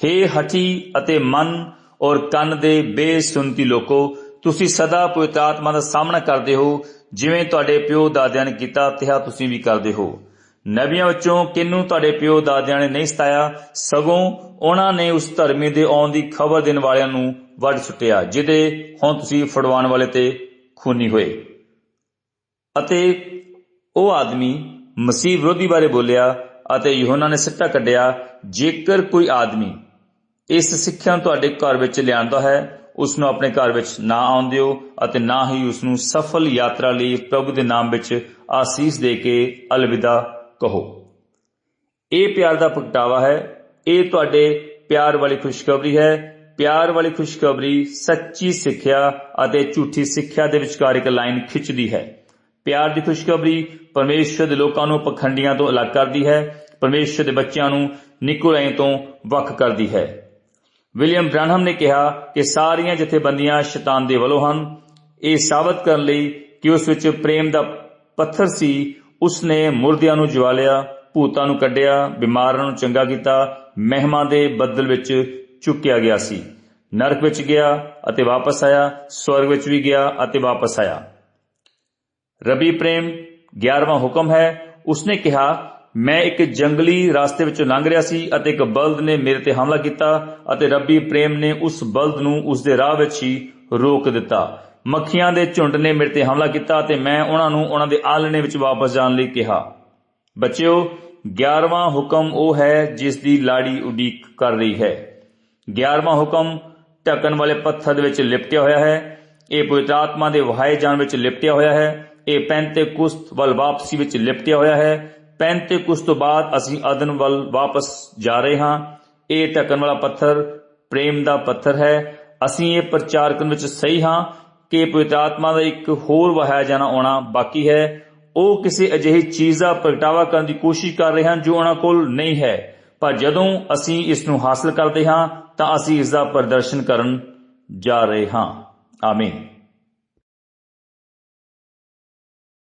ਹੇ ਹਠੀ ਅਤੇ ਮਨ ਔਰ ਕੰਨ ਦੇ ਬੇਸੁਨਤੀ ਲੋਕੋ, ਤੁਸੀਂ ਸਦਾ ਪਵਿੱਤਰ ਆਤਮਾ ਦਾ ਸਾਹਮਣਾ ਕਰਦੇ ਹੋ ਜਿਵੇਂ ਤੁਹਾਡੇ ਪਿਓ ਦਾਦਿਆਂ ਨੇ ਕੀਤਾ, ਤਿਹਾ ਤੁਸੀਂ ਵੀ ਕਰਦੇ ਹੋ। ਨਬੀਆਂ ਵਿੱਚੋਂ ਕਿੰਨੂੰ ਤੁਹਾਡੇ ਪਿਓ ਦਾਦਿਆਂ ਨੇ ਨਹੀਂ ਸਤਾਇਆ? ਸਗੋਂ ਉਹਨਾਂ ਨੇ ਉਸ ਧਰਮੀ ਦੇ ਆਉਣ ਦੀ ਖਬਰ ਦੇਣ ਵਾਲਿਆਂ ਨੂੰ ਵੱਢ ਸੁੱਟਿਆ, ਜਿਹਦੇ ਹੁਣ ਤੁਸੀਂ ਫੜਵਾਉਣ ਵਾਲੇ ਤੇ ਖੂਨੀ ਹੋਏ। ਅਤੇ ਉਹ ਆਦਮੀ ਮਸੀਹ ਵਿਰੋਧੀ ਬਾਰੇ ਬੋਲਿਆ ਅਤੇ ਯਹੋਨਾ ਨੇ ਸਿੱਟਾ ਕੱਢਿਆ। ਜੇਕਰ ਕੋਈ ਆਦਮੀ ਇਸ ਸਿੱਖਿਆ ਨੂੰ ਤੁਹਾਡੇ ਘਰ ਵਿੱਚ ਲਿਆਂਦਾ ਹੈ ਉਸ ਨੂੰ ਆਪਣੇ ਘਰ ਵਿੱਚ ਨਾ ਆਉਣ ਦਿਓ ਅਤੇ ਨਾ ਹੀ ਉਸ ਨੂੰ ਸਫਲ ਯਾਤਰਾ ਲਈ ਪ੍ਰਭੂ ਦੇ ਨਾਮ ਵਿੱਚ ਆਸੀਸ ਦੇ ਕੇ ਅਲਵਿਦਾ ਕਹੋ। ਇਹ ਪਿਆਰ ਦਾ ਪ੍ਰਗਟਾਵਾ ਹੈ। ਇਹ ਤੁਹਾਡੇ ਪਿਆਰ ਵਾਲੀ ਖੁਸ਼ਖਬਰੀ ਹੈ। ਪਿਆਰ ਵਾਲੀ ਖੁਸ਼ਖਬਰੀ ਸੱਚੀ ਸਿੱਖਿਆ ਅਤੇ ਝੂਠੀ ਸਿੱਖਿਆ ਦੇ ਵਿਚਕਾਰ ਇੱਕ ਲਾਈਨ ਖਿੱਚਦੀ ਹੈ। ਪਿਆਰ ਦੀ ਖੁਸ਼ਖਬਰੀ ਪਰਮੇਸ਼ਰ ਦੇ ਲੋਕਾਂ ਨੂੰ ਪਖੰਡੀਆਂ ਤੋਂ ਅਲੱਗ ਕਰਦੀ ਹੈ। ਪਰਮੇਸ਼ਰ ਦੇ ਬੱਚਿਆਂ ਨੂੰ ਨਿਕੋਲਾਈ ਤੋਂ ਵੱਖ ਕਰਦੀ ਹੈ। ਵਿਲੀਅਮ ਬ੍ਰਾਨਹਮ ਨੇ ਕਿਹਾ ਕਿ ਸਾਰੀਆਂ ਜਥੇਬੰਦੀਆਂ ਸ਼ੈਤਾਨ ਦੇ ਵੱਲੋਂ ਹਨ। ਇਹ ਸਾਬਤ ਕਰਨ ਲਈ ਕਿ ਉਸ ਵਿੱਚ ਪ੍ਰੇਮ ਦਾ ਪੱਥਰ ਸੀ। ਉਸ ਨੇ ਮੁਰਦਿਆਂ ਨੂੰ ਜਵਾਲਿਆ ਭੂਤਾਂ ਨੂੰ ਕੱਢਿਆ ਬਿਮਾਰਾਂ ਨੂੰ ਚੰਗਾ ਕੀਤਾ, ਮਹਿਮਾ ਦੇ ਬੱਦਲ ਵਿੱਚ ਚੁੱਕਿਆ ਗਿਆ ਸੀ। ਨਰਕ ਵਿੱਚ ਗਿਆ ਅਤੇ ਵਾਪਸ ਆਇਆ, ਸਵਰਗ ਵਿੱਚ ਵੀ ਗਿਆ ਅਤੇ ਵਾਪਸ ਆਇਆ। ਰਬੀ ਪ੍ਰੇਮ 11ਵਾਂ ਹੁਕਮ ਹੈ। ਉਸਨੇ ਕਿਹਾ ਮੈਂ ਇੱਕ ਜੰਗਲੀ ਰਸਤੇ ਵਿੱਚੋਂ ਲੰਘ ਰਿਹਾ ਸੀ ਅਤੇ ਇੱਕ ਬਲਦ ਨੇ ਮੇਰੇ ਤੇ ਹਮਲਾ ਕੀਤਾ ਅਤੇ ਰੱਬੀ ਪ੍ਰੇਮ ਨੇ ਉਸ ਬਲਦ ਨੂੰ ਉਸ ਦੇ ਰਾਹ ਵਿੱਚ ਹੀ ਰੋਕ ਦਿੱਤਾ। ਮੱਖੀਆਂ ਦੇ ਝੁੰਡ ਨੇ ਮੇਰੇ ਤੇ ਹਮਲਾ ਕੀਤਾ ਅਤੇ ਮੈਂ ਉਹਨਾਂ ਨੂੰ ਉਹਨਾਂ ਦੇ ਆਲਣੇ ਵਿੱਚ ਵਾਪਸ ਜਾਣ ਲਈ ਕਿਹਾ। ਬੱਚਿਓ 11ਵਾਂ ਹੁਕਮ ਉਹ ਹੈ ਜਿਸ ਦੀ ਲਾੜੀ ਉਡੀਕ ਕਰ ਰਹੀ ਹੈ। 11ਵਾਂ ਹੁਕਮ ਢੱਕਣ ਵਾਲੇ ਪੱਥਰ ਦੇ ਵਿੱਚ ਲਿਪਟਿਆ ਹੋਇਆ ਹੈ। ਇਹ ਪਵਿੱਤਰ ਆਤਮਾ ਦੇ ਵਹਾਏ ਜਾਣ ਵਿੱਚ ਲਿਪਟਿਆ ਹੋਇਆ ਹੈ। ਇਹ ਪੈਂਤੇ ਕੁਸਤ ਵੱਲ ਵਾਪਸੀ ਵਿੱਚ ਲਿਪਟਿਆ ਹੋਇਆ ਹੈ। ਪੈਂਤੇ ਕੁਸਤ ਤੋਂ ਬਾਅਦ ਅਸੀਂ ਅਦਨ ਵੱਲ ਵਾਪਸ ਜਾ ਰਹੇ ਹਾਂ। ਇਹ ਢੱਕਣ ਵਾਲਾ ਪੱਥਰ ਪ੍ਰੇਮ ਦਾ ਪੱਥਰ ਹੈ। ਅਸੀਂ ਇਹ ਪ੍ਰਚਾਰ ਕਰਨ ਵਿੱਚ ਸਹੀ ਹਾਂ ਕਿ ਪਵਿੱਤਰ ਆਤਮਾ ਦਾ ਇੱਕ ਹੋਰ ਵਹਾਇਆ ਜਾਣਾ ਆਉਣਾ ਬਾਕੀ ਹੈ। ਉਹ ਕਿਸੇ ਅਜਿਹੀ ਚੀਜ਼ ਦਾ ਪ੍ਰਗਟਾਵਾ ਕਰਨ ਦੀ ਕੋਸ਼ਿਸ਼ ਕਰ ਰਹੇ ਹਨ ਜੋ ਉਹਨਾਂ ਕੋਲ ਨਹੀਂ ਹੈ। ਪਰ ਜਦੋਂ ਅਸੀਂ ਇਸ ਨੂੰ ਹਾਸਲ ਕਰਦੇ ਹਾਂ ਤਾਂ ਅਸੀਂ ਇਸ ਦਾ ਪ੍ਰਦਰਸ਼ਨ ਕਰਨ ਜਾ ਰਹੇ ਹਾਂ। ਆਮੀਨ।